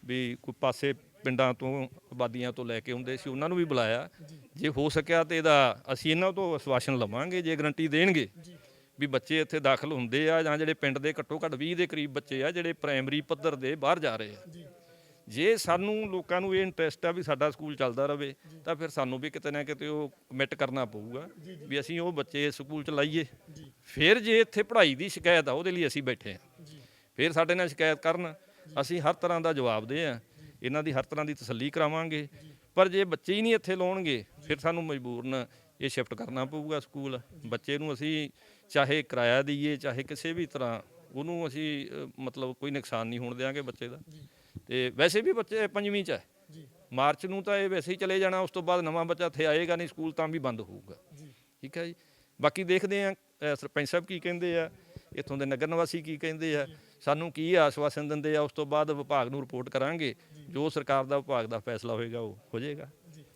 ਵੀ ਕੋਈ ਪਾਸੇ ਪਿੰਡਾਂ ਤੋਂ ਆਬਾਦੀਆਂ ਤੋਂ ਲੈ ਕੇ ਹੁੰਦੇ ਸੀ ਉਹਨਾਂ ਨੂੰ ਵੀ ਬੁਲਾਇਆ। ਜੇ। ਹੋ ਸਕਿਆ ਤੇ ਇਹਦਾ ਅਸੀਂ ਇਹਨਾਂ ਤੋਂ ਆਸ਼ਵਾਸਨ ਲਵਾਂਗੇ ਜੇ ਗਰੰਟੀ ਦੇਣਗੇ। ਵੀ ਬੱਚੇ ਇੱਥੇ ਦਾਖਲ ਹੁੰਦੇ ਆ ਜਾਂ ਜਿਹੜੇ ਪਿੰਡ ਦੇ ਘੱਟੋ ਘੱਟ 20 ਦੇ ਕਰੀਬ ਬੱਚੇ ਆ ਜਿਹੜੇ ਪ੍ਰਾਇਮਰੀ ਪੱਧਰ ਦੇ ਬਾਹਰ ਜਾ ਰਹੇ ਆ। ਜੇ ਸਾਨੂੰ ਲੋਕਾਂ ਨੂੰ ਇਹ ਇੰਟਰਸਟ ਆ ਵੀ ਸਾਡਾ ਸਕੂਲ ਚੱਲਦਾ ਰਵੇ ਤਾਂ ਫਿਰ ਸਾਨੂੰ ਵੀ ਕਿਤੇ ਨਾ ਕਿਤੇ ਉਹ ਕਮਿਟ ਕਰਨਾ ਪਊਗਾ ਵੀ ਅਸੀਂ ਉਹ ਬੱਚੇ ਸਕੂਲ ਚ ਲਾਈਏ। ਫਿਰ ਜੇ ਇੱਥੇ ਪੜ੍ਹਾਈ ਦੀ ਸ਼ਿਕਾਇਤ ਆ ਉਹਦੇ ਲਈ ਅਸੀਂ ਬੈਠੇ ਆ ਫਿਰ ਸਾਡੇ ਨਾਲ ਸ਼ਿਕਾਇਤ ਕਰਨ ਅਸੀਂ ਹਰ ਤਰ੍ਹਾਂ ਦਾ ਜਵਾਬ ਦੇ ਆ ਇਹਨਾਂ ਦੀ ਹਰ ਤਰ੍ਹਾਂ ਦੀ ਤਸੱਲੀ ਕਰਾਵਾਂਗੇ। ਪਰ ਜੇ ਬੱਚੇ ਹੀ ਨਹੀਂ ਇੱਥੇ ਲਾਉਣਗੇ ਫਿਰ ਸਾਨੂੰ ਮਜਬੂਰਨ ਇਹ ਸ਼ਿਫਟ ਕਰਨਾ ਪਊਗਾ ਸਕੂਲ। ਬੱਚੇ ਨੂੰ ਅਸੀਂ ਚਾਹੇ ਕਿਰਾਇਆ ਦਈਏ ਚਾਹੇ ਕਿਸੇ ਵੀ ਤਰ੍ਹਾਂ ਉਹਨੂੰ ਅਸੀਂ ਮਤਲਬ ਕੋਈ ਨੁਕਸਾਨ ਨਹੀਂ ਹੋਣ ਦਿਆਂਗੇ ਬੱਚੇ ਦਾ। ਤੇ ਵੈਸੇ ਵੀ ਬੱਚੇ ਪੰਜਵੀਂ ਚ ਹੈ। ਮਾਰਚ ਨੂੰ ਤਾਂ ਇਹ ਵੈਸੇ ਹੀ ਚਲੇ ਜਾਣਾ ਉਸ ਤੋਂ ਬਾਅਦ ਨਵਾਂ ਬੱਚਾ ਇੱਥੇ ਆਏਗਾ ਨਹੀਂ ਸਕੂਲ ਤਾਂ ਵੀ ਬੰਦ ਹੋਊਗਾ। ਠੀਕ ਹੈ ਜੀ। ਬਾਕੀ ਦੇਖਦੇ ਆ ਸਰਪੰਚ ਸਾਹਿਬ ਕੀ ਕਹਿੰਦੇ ਆ ਇੱਥੋਂ ਦੇ ਨਗਰ ਨਿਵਾਸੀ ਕੀ ਕਹਿੰਦੇ ਆ ਸਾਨੂੰ ਕੀ ਆਸ਼ਵਾਸਨ ਦਿੰਦੇ ਆ ਉਸ ਤੋਂ ਬਾਅਦ ਵਿਭਾਗ ਨੂੰ ਰਿਪੋਰਟ ਕਰਾਂਗੇ ਜੋ। ਸਰਕਾਰ ਦਾ ਵਿਭਾਗ ਦਾ ਫੈਸਲਾ ਹੋਏਗਾ ਉਹ ਹੋ ਜਾਏਗਾ।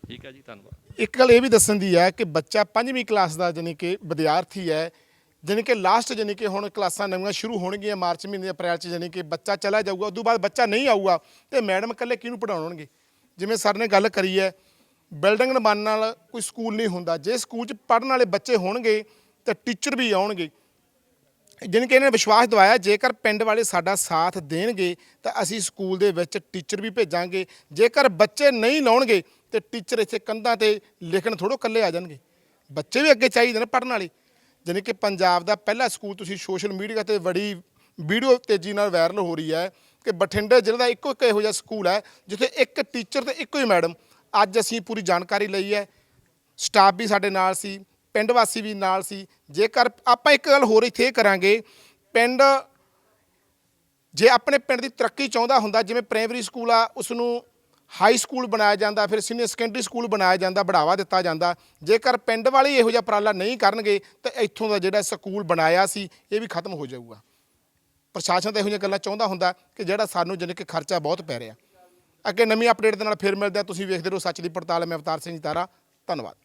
ਠੀਕ ਹੈ ਜੀ ਧੰਨਵਾਦ। ਇੱਕ ਗੱਲ ਇਹ ਵੀ ਦੱਸਣ ਦੀ ਹੈ ਕਿ ਬੱਚਾ ਪੰਜਵੀਂ ਕਲਾਸ ਦਾ ਜਾਣੀ ਕਿ ਵਿਦਿਆਰਥੀ ਹੈ ਜਾਣੀ ਕਿ ਲਾਸਟ ਜਾਣੀ ਕਿ ਹੁਣ ਕਲਾਸਾਂ ਨਵੀਆਂ ਸ਼ੁਰੂ ਹੋਣਗੀਆਂ, ਮਾਰਚ ਮਹੀਨੇ, ਅਪ੍ਰੈਲ ਚ ਜਾਣੀ ਕਿ ਬੱਚਾ ਚਲਾ ਜਾਊਗਾ, ਉਦੋਂ ਬਾਅਦ ਬੱਚਾ ਨਹੀਂ ਆਊਗਾ, ਤੇ ਮੈਡਮ ਇਕੱਲੇ ਕਿਹਨੂੰ ਪੜਾਉਣਗੇ ਜਿਵੇਂ ਸਰ ਨੇ ਗੱਲ ਕਰੀ ਹੈ ਬਿਲਡਿੰਗ ਬਣਨ ਨਾਲ ਕੋਈ ਸਕੂਲ ਨਹੀਂ ਹੁੰਦਾ। ਜੇ ਸਕੂਲ ਚ ਪੜਨ ਵਾਲੇ ਬੱਚੇ ਹੋਣਗੇ, ਤਾਂ ਟੀਚਰ ਵੀ ਆਉਣਗੇ। ਜਾਣੀ ਕਿ ਇਹਨਾਂ ਨੇ ਵਿਸ਼ਵਾਸ ਦਿਵਾਇਆ, ਜੇਕਰ ਪਿੰਡ ਵਾਲੇ ਸਾਡਾ ਸਾਥ ਦੇਣਗੇ, ਤਾਂ ਅਸੀਂ ਸਕੂਲ ਦੇ ਵਿੱਚ ਟੀਚਰ ਵੀ ਭੇਜਾਂਗੇ। ਜੇਕਰ ਬੱਚੇ ਨਹੀਂ ਲਾਉਣਗੇ, ਤੇ ਟੀਚਰ ਇੱਥੇ ਕੰਧਾਂ ਤੇ ਲਿਖਣ ਥੋੜੋ ਇਕੱਲੇ ਆ ਜਾਣਗੇ। ਬੱਚੇ ਵੀ ਅੱਗੇ ਚਾਹੀਦੇ ਨੇ ਪੜਨ ਵਾਲੇ। ਜਾਣੀ ਕਿ ਪੰਜਾਬ ਦਾ ਪਹਿਲਾ ਸਕੂਲ ਤੁਸੀਂ ਸੋਸ਼ਲ ਮੀਡੀਆ ਤੇ ਬੜੀ ਵੀਡੀਓ ਤੇਜ਼ੀ ਨਾਲ ਵਾਇਰਲ ਹੋ ਰਹੀ ਹੈ ਕਿ ਬਠਿੰਡੇ ਜ਼ਿਲ੍ਹੇ ਦਾ ਇੱਕੋ ਇੱਕ ਇਹੋ ਜਿਹਾ ਸਕੂਲ ਹੈ, ਜਿੱਥੇ ਇੱਕ ਟੀਚਰ ਤੇ ਇੱਕੋ ਹੀ ਮੈਡਮ। ਅੱਜ ਅਸੀਂ ਪੂਰੀ ਜਾਣਕਾਰੀ ਲਈ ਹੈ। ਸਟਾਫ ਵੀ ਸਾਡੇ ਨਾਲ ਸੀ, ਪਿੰਡ ਵਾਸੀ ਵੀ ਨਾਲ ਸੀ। ਜੇਕਰ ਆਪਾਂ ਇੱਕ ਗੱਲ ਹੋਰ ਇੱਥੇ ਕਰਾਂਗੇ, ਪਿੰਡ ਜੇ ਆਪਣੇ ਪਿੰਡ ਦੀ ਤਰੱਕੀ ਚਾਹੁੰਦਾ ਹੁੰਦਾ, ਜਿਵੇਂ ਪ੍ਰਾਇਮਰੀ ਸਕੂਲ ਆ ਉਸ ਨੂੰ ਹਾਈ ਸਕੂਲ ਬਣਾਇਆ ਜਾਂਦਾ, ਫਿਰ ਸੀਨੀਅਰ ਸੈਕੰਡਰੀ ਸਕੂਲ ਬਣਾਇਆ ਜਾਂਦਾ, ਬੜਾਵਾ ਦਿੱਤਾ ਜਾਂਦਾ। ਜੇਕਰ ਪਿੰਡ ਵਾਲੇ ਇਹੋ ਜਿਹਾ ਉਪਰਾਲਾ ਨਹੀਂ ਕਰਨਗੇ, ਤਾਂ ਇੱਥੋਂ ਦਾ ਜਿਹੜਾ ਸਕੂਲ ਬਣਾਇਆ ਸੀ, ਇਹ ਵੀ ਖਤਮ ਹੋ ਜਾਊਗਾ। ਪ੍ਰਸ਼ਾਸਨ ਤਾਂ ਇਹੋ ਜਿਹੀਆਂ ਗੱਲਾਂ ਚਾਹੁੰਦਾ ਹੁੰਦਾ ਕਿ ਜਿਹੜਾ ਸਾਨੂੰ ਜਾਣੀ ਕਿ ਖਰਚਾ ਬਹੁਤ ਪੈ ਰਿਹਾ। ਅੱਗੇ ਨਵੀਂ ਅਪਡੇਟ ਦੇ ਨਾਲ ਫਿਰ ਮਿਲਦੇ ਆ ਤੁਸੀਂ ਵੇਖਦੇ ਰਹੋ ਸੱਚ ਦੀ ਪੜਤਾਲ। ਮੈਂ ਅਵਤਾਰ ਸਿੰਘ ਤਾਰਾ। ਧੰਨਵਾਦ।